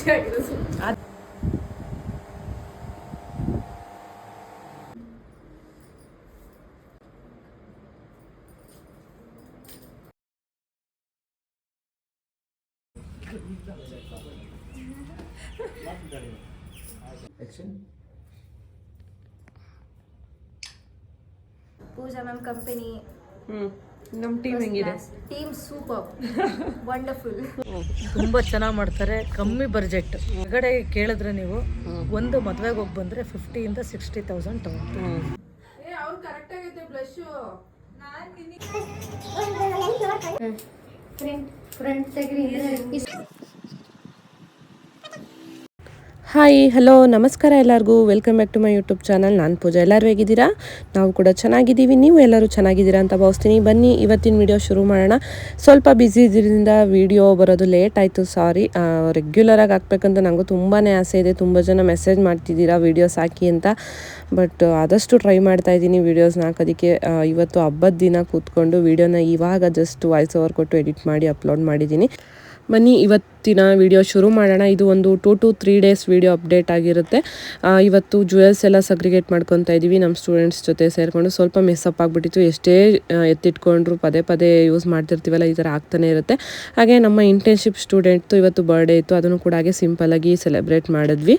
ಜಾಸ್ತಿ ಆಗಿರೋದು ಪೂಜಾ ma'am company ಹ್ಞೂ ನಮ್ಮ ಟೀಮ್ ಹೆಂಗಿದೆ? ಟೀಮ್ ಸೂಪರ್ ವಂಡರ್ಫುಲ್ ತುಂಬ ಚೆನ್ನಾಗಿ ಮಾಡ್ತಾರೆ ಕಮ್ಮಿ ಬಜೆಟ್ ಹೊರಗಡೆ ಕೇಳಿದ್ರೆ ನೀವು ಒಂದು ಮದುವೆಗೆ ಹೋಗಿ ಬಂದರೆ ಫಿಫ್ಟಿಯಿಂದ ಸಿಕ್ಸ್ಟಿ ತೌಸಂಡ್ ತಗೊಂಡು ಅವ್ರು ಕರೆಕ್ಟ್ ಆಗೈತೆ ಬ್ಲಶ್ ಹಾಯ್ ಹಲೋ ನಮಸ್ಕಾರ ಎಲ್ಲರಿಗೂ. Welcome back to my YouTube channel ನಾನು ಪೂಜಾ. ಎಲ್ಲರೂ ಹೇಗಿದ್ದೀರಾ? ನಾವು ಕೂಡ ಚೆನ್ನಾಗಿದ್ದೀವಿ. ನೀವು ಎಲ್ಲರೂ ಚೆನ್ನಾಗಿದ್ದೀರಾ ಅಂತ ಭಾವಿಸ್ತೀನಿ. ಬನ್ನಿ, ಇವತ್ತಿನ ವಿಡಿಯೋ ಶುರು ಮಾಡೋಣ. ಸ್ವಲ್ಪ ಬ್ಯುಸಿ ಇದ್ರಿಂದ ವಿಡಿಯೋ ಬರೋದು ಲೇಟ್ ಆಯಿತು. ಸಾರಿ ರೆಗ್ಯುಲರಾಗಿ ಹಾಕ್ಬೇಕಂತ ನನಗೂ ತುಂಬಾ ಆಸೆ ಇದೆ. ತುಂಬ ಜನ ಮೆಸೇಜ್ ಮಾಡ್ತಿದ್ದೀರಾ ವೀಡಿಯೋಸ್ ಹಾಕಿ ಅಂತ. ಬಟ್ ಆದಷ್ಟು ಟ್ರೈ ಮಾಡ್ತಾ ಇದ್ದೀನಿ ವೀಡಿಯೋಸ್ನ ಹಾಕೋದಕ್ಕೆ. ಇವತ್ತು ಹಬ್ಬದ ದಿನ ಕೂತ್ಕೊಂಡು ವೀಡಿಯೋನ ಇವಾಗ ಜಸ್ಟ್ ವಾಯ್ಸ್ ಓವರ್ ಕೊಟ್ಟು ಎಡಿಟ್ ಮಾಡಿ ಅಪ್ಲೋಡ್ ಮಾಡಿದ್ದೀನಿ. ಬನ್ನಿ, ಇವತ್ತಿನ ವಿಡಿಯೋ ಶುರು ಮಾಡೋಣ. ಇದು ಒಂದು two to three days video update ಆಗಿರುತ್ತೆ. ಇವತ್ತು ಜುವೆಲ್ಸ್ ಎಲ್ಲ ಸಗ್ರಿಗೇಟ್ ಮಾಡ್ಕೊತಾ ಇದ್ದೀವಿ ನಮ್ಮ ಸ್ಟೂಡೆಂಟ್ಸ್ ಜೊತೆ ಸೇರಿಕೊಂಡು ಸ್ವಲ್ಪ ಮಿಸ್ಅಪ್ ಆಗಿಬಿಟ್ಟಿತ್ತು. ಎಷ್ಟೇ ಎತ್ತಿಟ್ಕೊಂಡ್ರು ಪದೇ ಪದೇ ಯೂಸ್ ಮಾಡ್ತಿರ್ತೀವಲ್ಲ, ಈ ಥರ ಆಗ್ತಾನೆ ಇರುತ್ತೆ. ಹಾಗೆ ನಮ್ಮ ಇಂಟರ್ನ್ಶಿಪ್ ಸ್ಟೂಡೆಂಟ್ದು ಇವತ್ತು ಬರ್ಡೇ ಇತ್ತು. ಅದನ್ನು ಕೂಡ ಹಾಗೆ ಸಿಂಪಲಾಗಿ ಸೆಲೆಬ್ರೇಟ್ ಮಾಡಿದ್ವಿ.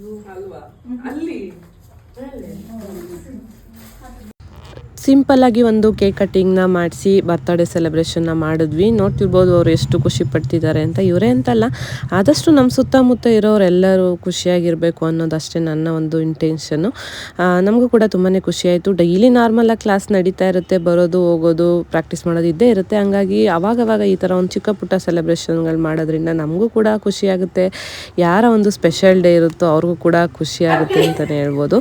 ಯು ಅಲ್ವಾ ಅಲ್ಲಿ? ಸಿಂಪಲ್ ಆಗಿ ಒಂದು ಕೇಕ್ ಕಟ್ಟಿಂಗ್ನ ಮಾಡಿಸಿ ಬರ್ತ್ಡೇ ಸೆಲೆಬ್ರೇಷನ್ನ ಮಾಡಿದ್ವಿ. ನೋಡ್ತಿರ್ಬೋದು ಅವ್ರು ಎಷ್ಟು ಖುಷಿ ಪಡ್ತಿದ್ದಾರೆ ಅಂತ. ಇವರೇ ಅಂತಲ್ಲ, ಆದಷ್ಟು ನಮ್ಮ ಸುತ್ತಮುತ್ತ ಇರೋರೆಲ್ಲರೂ ಖುಷಿಯಾಗಿರಬೇಕು ಅನ್ನೋದಷ್ಟೇ ನನ್ನ ಒಂದು ಇಂಟೆನ್ಷನ್ನು ನಮಗೂ ಕೂಡ ತುಂಬಾ ಖುಷಿಯಾಯಿತು ಡೈಲಿ ನಾರ್ಮಲಾಗಿ ಕ್ಲಾಸ್ ನಡೀತಾ ಇರುತ್ತೆ. ಬರೋದು, ಹೋಗೋದು ಪ್ರಾಕ್ಟೀಸ್ ಮಾಡೋದು ಇದ್ದೇ ಇರುತ್ತೆ. ಹಂಗಾಗಿ ಅವಾಗವಾಗ ಈ ಥರ ಒಂದು ಚಿಕ್ಕ ಪುಟ್ಟ ಸೆಲೆಬ್ರೇಷನ್ಗಳು ಮಾಡೋದ್ರಿಂದ ನಮಗೂ ಕೂಡ ಖುಷಿಯಾಗುತ್ತೆ ಯಾರ ಒಂದು ಸ್ಪೆಷಲ್ ಡೇ ಇರುತ್ತೋ ಅವ್ರಿಗೂ ಕೂಡ ಖುಷಿಯಾಗುತ್ತೆ ಅಂತಲೇ ಹೇಳ್ಬೋದು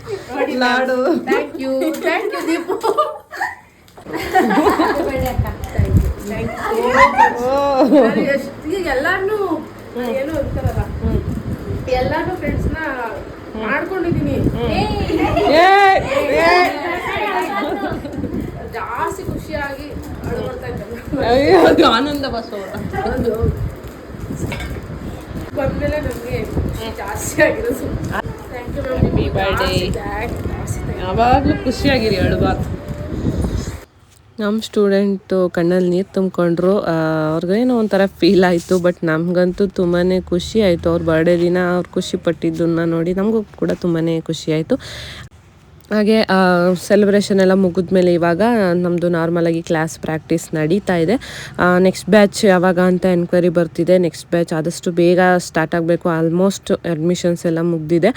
laddu thank you thank you Deepu ಈಗ ಎಲ್ಲಾರ್ನು ಏನು ಅಂತಾರಲ್ಲ. ಎಲ್ಲಾರ್ನು ಫ್ರೆಂಡ್ಸ್ನ ಮಾಡ್ಕೊಂಡಿದೀನಿ. ಜಾಸ್ತಿ ಖುಷಿಯಾಗಿ ಅಳು ಬರ್ತಾ ಇದ್ದಲ್ಲ ಆನಂದ ಬಂದ್ಮೇಲೆ ನಮಗೆ ಜಾಸ್ತಿ ಆಗಿರೋದು. Thank you. ಯಾವಾಗಲೂ ಖುಷಿಯಾಗಿರಿ ಅಳಬಾರ್ದು. ನಮ್ಮ ಸ್ಟೂಡೆಂಟು ಕಣ್ಣಲ್ಲಿ ನೀರು ತುಂಬಿಕೊಂಡ್ರು ಅವ್ರಿಗೇನೋ ಒಂಥರ ಫೀಲ್ ಆಯಿತು ಬಟ್ ನಮಗಂತೂ ತುಂಬಾ ಖುಷಿ ಆಯಿತು. ಅವ್ರ ಬರ್ಡೇ ದಿನ ಅವ್ರು ಖುಷಿ ಪಟ್ಟಿದ್ದನ್ನ ನೋಡಿ ನಮಗೂ ಕೂಡ ತುಂಬಾ ಖುಷಿ ಆಯಿತು. ಹಾಗೆ ಸೆಲೆಬ್ರೇಷನ್ ಎಲ್ಲ ಮುಗಿದ್ಮೇಲೆ ಇವಾಗ ನಮ್ಮದು ನಾರ್ಮಲಾಗಿ ಕ್ಲಾಸ್ ಪ್ರಾಕ್ಟೀಸ್ ನಡೀತಾ ಇದೆ. ನೆಕ್ಸ್ಟ್ ಬ್ಯಾಚ್ ಯಾವಾಗ ಅಂತ ಎನ್ಕ್ವೈರಿ ಬರ್ತಿದೆ. ನೆಕ್ಸ್ಟ್ ಬ್ಯಾಚ್ ಆದಷ್ಟು ಬೇಗ ಸ್ಟಾರ್ಟ್ ಆಗಬೇಕು. ಆಲ್ಮೋಸ್ಟ್ ಅಡ್ಮಿಷನ್ಸ್ ಎಲ್ಲ ಮುಗಿದಿದೆ.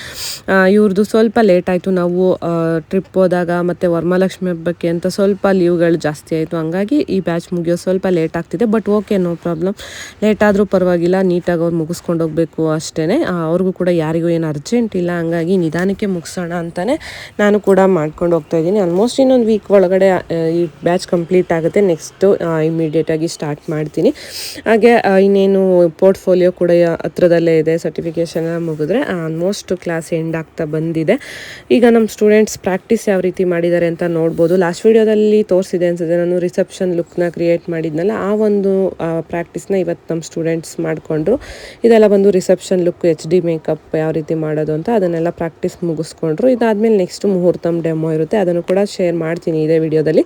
ಇವ್ರದ್ದು ಸ್ವಲ್ಪ ಲೇಟ್ ಆಯಿತು. ನಾವು ಟ್ರಿಪ್ ಹೋದಾಗ ಮತ್ತು ವರಮಹಾಲಕ್ಷ್ಮಿ ಹಬ್ಬಕ್ಕೆ ಅಂತ ಸ್ವಲ್ಪ ಲೀವ್ಗಳು ಜಾಸ್ತಿ ಆಯಿತು. ಹಂಗಾಗಿ ಈ ಬ್ಯಾಚ್ ಮುಗಿಯೋ ಸ್ವಲ್ಪ ಲೇಟ್ ಆಗ್ತಿದೆ. But okay no problem late ಆದರೂ ಪರವಾಗಿಲ್ಲ. ನೀಟಾಗಿ ಅವ್ರು ಮುಗಿಸ್ಕೊಂಡು ಹೋಗಬೇಕು ಅಷ್ಟೇ ಅವ್ರಿಗೂ ಕೂಡ ಯಾರಿಗೂ ಏನು ಅರ್ಜೆಂಟ್ ಇಲ್ಲ. ಹಂಗಾಗಿ ನಿಧಾನಕ್ಕೆ ಮುಗಿಸೋಣ ಅಂತಲೇ ನಾನು ಕೂಡ ಮಾಡ್ಕೊಂಡು ಹೋಗ್ತಾ ಇದ್ದೀನಿ. ಆಲ್ಮೋಸ್ಟ್ ಇನ್ನೊಂದು ವೀಕ್ ಒಳಗಡೆ ಈ ಬ್ಯಾಚ್ ಕಂಪ್ಲೀಟ್ ಆಗುತ್ತೆ. ನೆಕ್ಸ್ಟು ಇಮಿಡಿಯೇಟಾಗಿ ಸ್ಟಾರ್ಟ್ ಮಾಡ್ತೀನಿ. ಹಾಗೆ ಇನ್ನೇನು ಪೋರ್ಟ್ಫೋಲಿಯೋ ಕೂಡ ಹತ್ರದಲ್ಲೇ ಇದೆ. ಸರ್ಟಿಫಿಕೇಷನ್ ಮುಗಿದ್ರೆ ಆಲ್ಮೋಸ್ಟ್ ಕ್ಲಾಸ್ ಎಂಡ್ ಆಗ್ತಾ ಬಂದಿದೆ. ಈಗ ನಮ್ಮ ಸ್ಟೂಡೆಂಟ್ಸ್ ಪ್ರಾಕ್ಟೀಸ್ ಯಾವ ರೀತಿ ಮಾಡಿದ್ದಾರೆ ಅಂತ ನೋಡ್ಬೋದು. ಲಾಸ್ಟ್ ವೀಡಿಯೋದಲ್ಲಿ ತೋರಿಸಿದೆ ಅನ್ಸುತ್ತೆ. ನಾನು ರಿಸೆಪ್ಷನ್ ಲುಕ್ನ ಕ್ರಿಯೇಟ್ ಮಾಡಿದ್ನಲ್ಲ, ಆ ಒಂದು ಪ್ರಾಕ್ಟೀಸ್ನ ಇವತ್ತು ನಮ್ಮ ಸ್ಟೂಡೆಂಟ್ಸ್ ಮಾಡಿಕೊಂಡ್ರು. ಇದೆಲ್ಲ ಬಂದು reception look H D makeup ಯಾವ ರೀತಿ ಮಾಡೋದು ಅಂತ ಅದನ್ನೆಲ್ಲ ಪ್ರಾಕ್ಟೀಸ್ ಮುಗಿಸ್ಕೊಂಡ್ರು. ಇದಾದಮೇಲೆ ನೆಕ್ಸ್ಟ್ ಮುಹೂರ್ತಮ್ ಡೆಮೋ ಇರುತ್ತೆ, ಅದನ್ನು ಕೂಡ ಶೇರ್ ಮಾಡ್ತೀನಿ ಇದೇ ವಿಡಿಯೋದಲ್ಲಿ.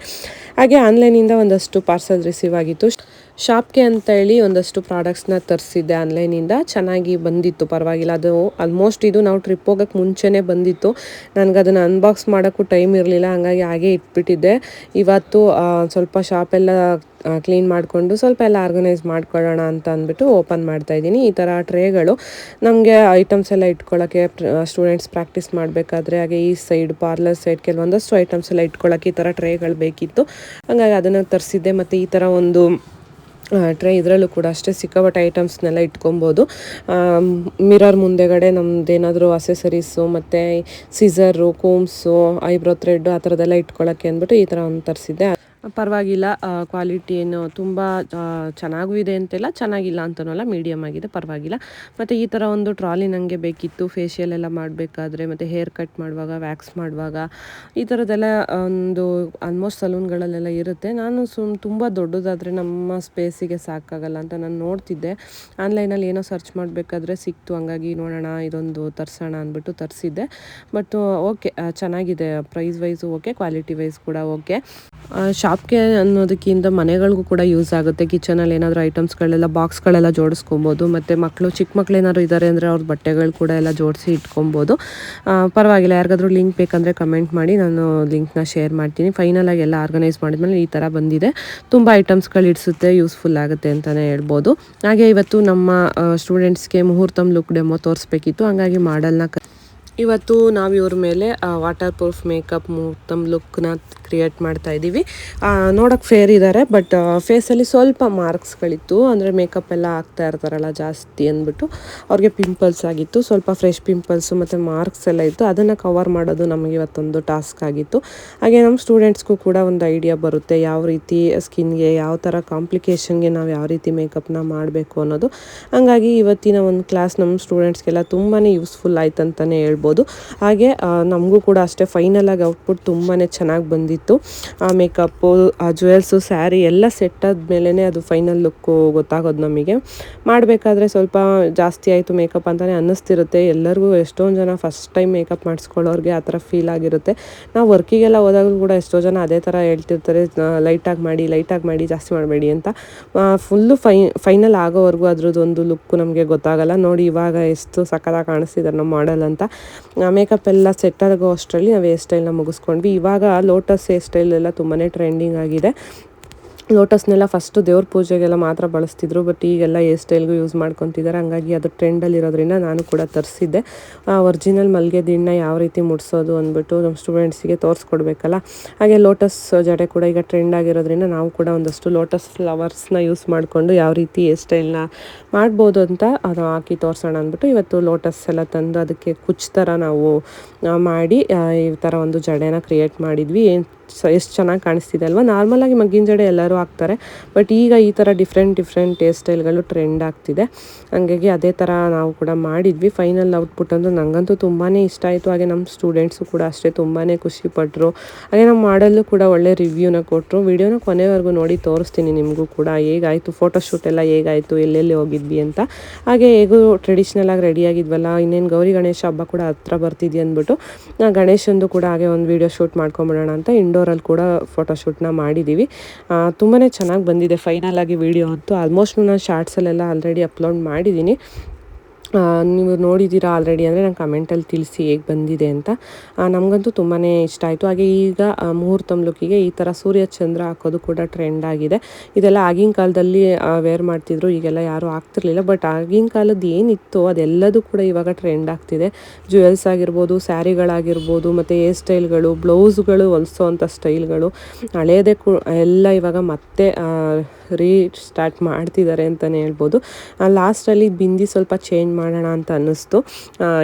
ಹಾಗೆ ಆನ್ಲೈನಿಂದ ಒಂದಷ್ಟು ಪಾರ್ಸಲ್ ರಿಸೀವ್ ಆಗಿತ್ತು. ಶಾಪ್ಗೆ ಅಂತ ಹೇಳಿ ಒಂದಷ್ಟು ಪ್ರಾಡಕ್ಟ್ಸ್ನ ತರಿಸಿದ್ದೆ ಆನ್ಲೈನಿಂದ. ಚೆನ್ನಾಗಿ ಬಂದಿತ್ತು, ಪರವಾಗಿಲ್ಲ. ಅದು ಆಲ್ಮೋಸ್ಟ್ ಇದು ನಾವು ಟ್ರಿಪ್ ಹೋಗೋಕ್ಕೆ ಮುಂಚೆನೇ ಬಂದಿತ್ತು. ನನಗೆ ಅದನ್ನು ಅನ್ಬಾಕ್ಸ್ ಮಾಡೋಕ್ಕೂ ಟೈಮ್ ಇರಲಿಲ್ಲ, ಹಾಗಾಗಿ ಹಾಗೆ ಇಟ್ಬಿಟ್ಟಿದ್ದೆ. ಇವತ್ತು ಸ್ವಲ್ಪ ಶಾಪೆಲ್ಲ ಕ್ಲೀನ್ ಮಾಡಿಕೊಂಡು ಸ್ವಲ್ಪ ಎಲ್ಲ ಆರ್ಗನೈಸ್ ಮಾಡ್ಕೊಳ್ಳೋಣ ಅಂತ ಅಂದ್ಬಿಟ್ಟು ಓಪನ್ ಮಾಡ್ತಾ ಇದ್ದೀನಿ. ಈ ಥರ ಟ್ರೇಗಳು ನಮಗೆ ಐಟಮ್ಸ್ ಎಲ್ಲ ಇಟ್ಕೊಳ್ಳೋಕ್ಕೆ ಸ್ಟೂಡೆಂಟ್ಸ್ ಪ್ರಾಕ್ಟೀಸ್ ಮಾಡಬೇಕಾದ್ರೆ ಹಾಗೆ ಈ ಸೈಡ್ ಪಾರ್ಲರ್ ಸೈಡ್ ಕೆಲವೊಂದಷ್ಟು ಐಟಮ್ಸ್ ಎಲ್ಲ ಇಟ್ಕೊಳ್ಳೋಕ್ಕೆ ಈ ಥರ ಟ್ರೇಗಳು ಬೇಕಿತ್ತು. ಹಾಗಾಗಿ ಅದನ್ನು ತರಿಸಿದ್ದೆ. ಮತ್ತು ಈ ಥರ ಒಂದು ಟ್ರೇ ಇದರಲ್ಲೂ ಕೂಡ ಅಷ್ಟೇ ಸಿಕ್ಕಾಪಟ್ಟೆ ಐಟಮ್ಸ್ನೆಲ್ಲ ಇಟ್ಕೊಬೋದು. ಮಿರರ್ ಮುಂದೆಗಡೆ ನಮ್ದೇನಾದರೂ ಅಸೆಸರೀಸು ಮತ್ತು ಸಿಸರು ಕೂಮ್ಸು ಐಬ್ರೋ ಥ್ರೆಡ್ಡು ಆ ಥರದ್ದೆಲ್ಲ ಇಟ್ಕೊಳ್ಳೋಕ್ಕೆ ಅಂದ್ಬಿಟ್ಟು ಈ ಥರ ಒಂದು ತರಿಸಿದ್ದೆ. ಪರವಾಗಿಲ್ಲ ಕ್ವಾಲಿಟಿ ಏನು ತುಂಬ ಚೆನ್ನಾಗೂ ಇದೆ ಅಂತೆಲ್ಲ ಚೆನ್ನಾಗಿಲ್ಲ ಅಂತನಲ್ಲ ಮೀಡಿಯಮ್ ಆಗಿದೆ, ಪರವಾಗಿಲ್ಲ. ಮತ್ತು ಈ ಥರ ಒಂದು ಟ್ರಾಲಿ ನನಗೆ ಬೇಕಿತ್ತು ಫೇಶಿಯಲ್ ಎಲ್ಲ ಮಾಡಬೇಕಾದ್ರೆ, ಮತ್ತು ಹೇರ್ ಕಟ್ ಮಾಡುವಾಗ ವ್ಯಾಕ್ಸ್ ಮಾಡುವಾಗ, ಈ ಥರದ್ದೆಲ್ಲ ಒಂದು ಆಲ್ಮೋಸ್ಟ್ ಸಲೂನ್ಗಳಲ್ಲೆಲ್ಲ ಇರುತ್ತೆ. ನಾನು ಸುಮ್ ತುಂಬ ದೊಡ್ಡದಾದರೆ ನಮ್ಮ ಸ್ಪೇಸಿಗೆ ಸಾಕಾಗಲ್ಲ ಅಂತ ನಾನು ನೋಡ್ತಿದ್ದೆ. ಆನ್ಲೈನಲ್ಲಿ ಏನೋ ಸರ್ಚ್ ಮಾಡಬೇಕಾದ್ರೆ ಸಿಕ್ತು, ಹಂಗಾಗಿ ನೋಡೋಣ, ಇದೊಂದು ತರಿಸೋಣ ಅಂದ್ಬಿಟ್ಟು ತರಿಸಿದ್ದೆ. ಬಟ್ ಓಕೆ ಚೆನ್ನಾಗಿದೆ price wise okay quality wise ಕೂಡ ಓಕೆ. ಶಾಪ್ಗೆ ಅನ್ನೋದಕ್ಕಿಂತ ಮನೆಗಳಿಗೂ ಕೂಡ ಯೂಸ್ ಆಗುತ್ತೆ. ಕಿಚನಲ್ಲಿ ಏನಾದರೂ ಐಟಮ್ಸ್ಗಳೆಲ್ಲ, ಬಾಕ್ಸ್ಗಳೆಲ್ಲ ಜೋಡಿಸ್ಕೊಬೋದು. ಮತ್ತು ಮಕ್ಕಳು ಚಿಕ್ಕ ಮಕ್ಕಳು ಏನಾದ್ರು ಇದ್ದಾರೆ ಅಂದರೆ ಅವ್ರ ಬಟ್ಟೆಗಳು ಕೂಡ ಎಲ್ಲ ಜೋಡಿಸಿ ಇಟ್ಕೊಬೋದು. ಪರವಾಗಿಲ್ಲ. ಯಾರಿಗಾದ್ರೂ ಲಿಂಕ್ ಬೇಕಂದರೆ ಕಮೆಂಟ್ ಮಾಡಿ. ನಾನು ಲಿಂಕ್ನ ಶೇರ್ ಮಾಡ್ತೀನಿ. ಫೈನಲಾಗಿ ಎಲ್ಲ ಆರ್ಗನೈಸ್ ಮಾಡಿದ್ಮೇಲೆ ಈ ಥರ ಬಂದಿದೆ. ತುಂಬ ಐಟಮ್ಸ್ಗಳು ಇಡಿಸುತ್ತೆ. ಯೂಸ್ಫುಲ್ ಆಗುತ್ತೆ ಅಂತಲೇ ಹೇಳ್ಬೋದು. ಹಾಗೆ ಇವತ್ತು ನಮ್ಮ ಸ್ಟೂಡೆಂಟ್ಸ್ಗೆ ಮುಹೂರ್ತಮ್ ಲುಕ್ ಡೆಮೋ ತೋರಿಸ್ಬೇಕಿತ್ತು. ಹಂಗಾಗಿ ಮಾಡಲ್ನ ಇವತ್ತು ನಾವು ಇವ್ರ ಮೇಲೆ ವಾಟರ್ ಪ್ರೂಫ್ ಮೇಕಪ್ ಮುಹೂರ್ತಮ್ ಲುಕ್ನ ಕ್ರಿಯೇಟ್ ಮಾಡ್ತಾ ಇದ್ದೀವಿ ನೋಡೋಕೆ ಫೇರ್ ಇದ್ದಾರೆ ಬಟ್ ಫೇಸಲ್ಲಿ ಸ್ವಲ್ಪ ಮಾರ್ಕ್ಸ್ಗಳಿತ್ತು ಅಂದರೆ ಮೇಕಪ್ ಎಲ್ಲ ಆಗ್ತಾ ಇರ್ತಾರಲ್ಲ ಜಾಸ್ತಿ ಅಂದ್ಬಿಟ್ಟು. ಅವ್ರಿಗೆ ಪಿಂಪಲ್ಸ್ ಆಗಿತ್ತು. ಸ್ವಲ್ಪ ಫ್ರೆಶ್ ಪಿಂಪಲ್ಸು ಮತ್ತು ಮಾರ್ಕ್ಸ್ ಎಲ್ಲ ಇತ್ತು. ಅದನ್ನು ಕವರ್ ಮಾಡೋದು ನಮಗೆ ಇವತ್ತೊಂದು ಟಾಸ್ಕ್ ಆಗಿತ್ತು. ಹಾಗೆ ನಮ್ಮ ಸ್ಟೂಡೆಂಟ್ಸ್ಗೂ ಕೂಡ ಒಂದು ಐಡಿಯಾ ಬರುತ್ತೆ. ಯಾವ ರೀತಿ ಸ್ಕಿನ್ಗೆ ಯಾವ ಥರ ಕಾಂಪ್ಲಿಕೇಶನ್ಗೆ ನಾವು ಯಾವ ರೀತಿ ಮೇಕಪ್ನ ಮಾಡಬೇಕು ಅನ್ನೋದು. ಹಂಗಾಗಿ ಇವತ್ತಿನ ಒಂದು ಕ್ಲಾಸ್ ನಮ್ಮ ಸ್ಟೂಡೆಂಟ್ಸ್ಗೆಲ್ಲ ತುಂಬಾ ಯೂಸ್ಫುಲ್ ಆಯ್ತು ಅಂತಲೇ ಹೇಳ್ಬೋದು. ಹಾಗೆ ನಮಗೂ ಕೂಡ ಅಷ್ಟೇ ಫೈನಲ್ ಆಗಿ ಔಟ್ಪುಟ್ ತುಂಬಾ ಚೆನ್ನಾಗಿ ಬಂದಿತ್ತು. ಮೇಕಪ್ಪು ಆ ಜ್ಯುವೆಲ್ಸು ಸ್ಯಾರಿ ಎಲ್ಲ ಸೆಟ್ ಆದಮೇಲೆ ಅದು ಫೈನಲ್ ಲುಕ್ಕು ಗೊತ್ತಾಗೋದು ನಮಗೆ. ಮಾಡಬೇಕಾದ್ರೆ ಸ್ವಲ್ಪ ಜಾಸ್ತಿ ಆಯಿತು ಮೇಕಪ್ ಅಂತಲೇ ಅನ್ನಿಸ್ತಿರುತ್ತೆ. ಎಲ್ಲರಿಗೂ ಎಷ್ಟೊಂದು ಜನ ಫಸ್ಟ್ ಟೈಮ್ ಮೇಕಪ್ ಮಾಡಿಸ್ಕೊಳ್ಳೋರಿಗೆ ಆ ಥರ ಫೀಲ್ ಆಗಿರುತ್ತೆ. ನಾವು ವರ್ಕಿಗೆಲ್ಲ ಹೋದಾಗಲೂ ಕೂಡ ಎಷ್ಟೋ ಜನ ಅದೇ ಥರ ಹೇಳ್ತಿರ್ತಾರೆ ಲೈಟಾಗಿ ಮಾಡಿ ಲೈಟಾಗಿ ಮಾಡಿ, ಜಾಸ್ತಿ ಮಾಡಬೇಡಿ ಅಂತ. ಫುಲ್ಲು ಫೈ ಫೈನಲ್ ಆಗೋವರೆಗೂ ಅದ್ರದ್ದೊಂದು ಲುಕ್ಕು ನಮಗೆ ಗೊತ್ತಾಗಲ್ಲ. ನೋಡಿ ಇವಾಗ ಎಷ್ಟು ಸಕ್ಕತ್ತಾಗಿ ಕಾಣಿಸ್ತಿದ್ದಾರೆ ನಮ್ಮ ಮಾಡೆಲ್ ಅಂತ. ಮೇಕಪ್ ಎಲ್ಲ ಸೆಟ್ ಆಗೋ ಅಷ್ಟರಲ್ಲಿ ನಾವು ಹೇರ್ ಸ್ಟೈಲ್ನ ಮುಗಿಸ್ಕೊಂಡ್ವಿ. ಇವಾಗ ಲೋಟಸ್ ಹೇರ್ ಸ್ಟೈಲ್ ಎಲ್ಲ ತುಂಬಾ ಟ್ರೆಂಡಿಂಗ್ ಆಗಿದೆ. ಲೋಟಸ್ನೆಲ್ಲ ಫಸ್ಟು ದೇವ್ರ ಪೂಜೆಗೆಲ್ಲ ಮಾತ್ರ ಬಳಸ್ತಿದ್ರು ಬಟ್ ಈಗೆಲ್ಲ ಹೇರ್ ಸ್ಟೈಲ್ಗೂ ಯೂಸ್ ಮಾಡ್ಕೊತಿದ್ದಾರೆ. ಹಂಗಾಗಿ ಅದು ಟ್ರೆಂಡಲ್ಲಿರೋದ್ರಿಂದ ನಾನು ಕೂಡ ತರಿಸಿದ್ದೆ. ಒರಿಜಿನಲ್ ಮಲ್ಲಿಗೆ ದಿಂಡನ್ನ ಯಾವ ರೀತಿ ಮುಡಿಸೋದು ಅಂದ್ಬಿಟ್ಟು ನಮ್ಮ ಸ್ಟೂಡೆಂಟ್ಸಿಗೆ ತೋರಿಸ್ಕೊಡ್ಬೇಕಲ್ಲ ಹಾಗೆ ಲೋಟಸ್ ಜಡೆ ಕೂಡ ಈಗ ಟ್ರೆಂಡ್ ಆಗಿರೋದ್ರಿಂದ ನಾವು ಕೂಡ ಒಂದಷ್ಟು ಲೋಟಸ್ ಫ್ಲವರ್ಸ್ನ ಯೂಸ್ ಮಾಡಿಕೊಂಡು ಯಾವ ರೀತಿ ಏರ್ ಸ್ಟೈಲ್ನ ಮಾಡ್ಬೋದು ಅಂತ ಅದು ಹಾಕಿ ತೋರಿಸೋಣ ಅಂದ್ಬಿಟ್ಟು ಇವತ್ತು ಲೋಟಸ್ ಎಲ್ಲ ತಂದು ಅದಕ್ಕೆ ಕುಚ್ ಥರ ನಾವು ಆ, ಮಾಡಿ ಆ, ಈ ಥರ ಒಂದು ಜಡೆನ ಕ್ರಿಯೇಟ್ ಮಾಡಿದ್ವಿ. ಎಷ್ಟು ಚೆನ್ನಾಗಿ ಕಾಣಿಸ್ತಿದೆ ಅಲ್ವಾ? ನಾರ್ಮಲಾಗಿ ಮಗ್ಗಿನ ಜಡೆ ಎಲ್ಲರೂ ಹಾಕ್ತಾರೆ ಬಟ್ ಈಗ ಈ ಥರ ಡಿಫ್ರೆಂಟ್ ಡಿಫ್ರೆಂಟ್ ಹೇರ್ ಸ್ಟೈಲ್ಗಳು ಟ್ರೆಂಡ್ ಆಗ್ತಿದೆ. ಹಾಗಾಗಿ ಅದೇ ಥರ ನಾವು ಕೂಡ ಮಾಡಿದ್ವಿ. ಫೈನಲ್ ಔಟ್ಪುಟ್ ಅಂದರೆ ನನಗಂತೂ ತುಂಬಾ ಇಷ್ಟ ಆಯಿತು. ಹಾಗೆ ನಮ್ಮ ಸ್ಟೂಡೆಂಟ್ಸು ಕೂಡ ಅಷ್ಟೇ ತುಂಬಾ ಖುಷಿಪಟ್ಟರು ಹಾಗೆ ನಮ್ಮ ಮಾಡಲ್ಲೂ ಕೂಡ ಒಳ್ಳೆ ರಿವ್ಯೂನ ಕೊಟ್ಟರು ವಿಡಿಯೋನ ಕೊನೆವರೆಗೂ ನೋಡಿ ತೋರಿಸ್ತೀನಿ ನಿಮಗೂ ಕೂಡ ಹೇಗಾಯಿತು ಫೋಟೋಶೂಟ್ ಎಲ್ಲ ಹೇಗಾಯಿತು, ಎಲ್ಲೆಲ್ಲಿ ಹೋಗಿದ್ವಿ ಅಂತ. ಹಾಗೆ ಹೇಗೂ ಟ್ರೆಡಿಷ್ನಲ್ ಆಗಿ ರೆಡಿ ಆಗಿದ್ವಲ್ಲ, ಇನ್ನೇನು ಗೌರಿ ಗಣೇಶ ಹಬ್ಬ ಕೂಡ ಹತ್ರ ಬರ್ತಿದ್ವಿ ಅಂದ್ಬಿಟ್ಟು ನಾ ಗಣೇಶಂದು ಕೂಡ ಹಾಗೆ ಒಂದು ವಿಡಿಯೋ ಶೂಟ್ ಮಾಡ್ಕೊಂಬಿಡೋಣ ಅಂತ ಇಂಡೋರಲ್ಲಿ ಕೂಡ ಫೋಟೋಶೂಟ್ನ ಮಾಡಿದ್ದೀವಿ ತುಂಬಾ ಚೆನ್ನಾಗಿ ಬಂದಿದೆ ಫೈನಲ್ ಆಗಿ ವಿಡಿಯೋ ಅಂತೂ. ಆಲ್ಮೋಸ್ಟ್ ನಾನು ಶಾರ್ಟ್ಸಲ್ಲೆಲ್ಲ ಆಲ್ರೆಡಿ ಅಪ್ಲೋಡ್ ಮಾಡಿದ್ದೀನಿ ನೀವು ನೋಡಿದ್ದೀರಾ ಆಲ್ರೆಡಿ ಅಂದರೆ ನಂಗೆ ಕಮೆಂಟಲ್ಲಿ ತಿಳಿಸಿ ಹೇಗೆ ಬಂದಿದೆ ಅಂತ. ನಮಗಂತೂ ತುಂಬಾ ಇಷ್ಟ ಆಯಿತು. ಹಾಗೆ ಈಗ ಮುಹೂರ್ತಮ್ ಲುಕ್ಕಿಗೆ ಈ ಥರ ಸೂರ್ಯ ಚಂದ್ರ ಹಾಕೋದು ಕೂಡ ಟ್ರೆಂಡ್ ಆಗಿದೆ. ಇದೆಲ್ಲ ಆಗಿನ ಕಾಲದಲ್ಲಿ ವೇರ್ ಮಾಡ್ತಿದ್ರು, ಈಗೆಲ್ಲ ಯಾರೂ ಆಗ್ತಿರ್ಲಿಲ್ಲ ಬಟ್ ಆಗಿನ ಕಾಲದ ಏನಿತ್ತು ಅದೆಲ್ಲದೂ ಕೂಡ ಇವಾಗ ಟ್ರೆಂಡ್ ಆಗ್ತಿದೆ. ಜ್ಯುವೆಲ್ಸ್ ಆಗಿರ್ಬೋದು, ಸ್ಯಾರಿಗಳಾಗಿರ್ಬೋದು, ಮತ್ತು ಹೇರ್ ಸ್ಟೈಲ್ಗಳು ಬ್ಲೌಸ್ಗಳು ಹೊಲಿಸೋವಂಥ ಸ್ಟೈಲ್ಗಳು ಹಳೇದೇ ಕು, ಎಲ್ಲ ಇವಾಗ ಮತ್ತೆ ರೀ ಸ್ಟಾರ್ಟ್ ಮಾಡ್ತಿದ್ದಾರೆ ಅಂತಲೇ ಹೇಳ್ಬೋದು. ಲಾಸ್ಟಲ್ಲಿ ಬಿಂದಿ ಸ್ವಲ್ಪ ಚೇಂಜ್ ಮಾಡೋಣ ಅಂತ ಅನ್ನಿಸ್ತು.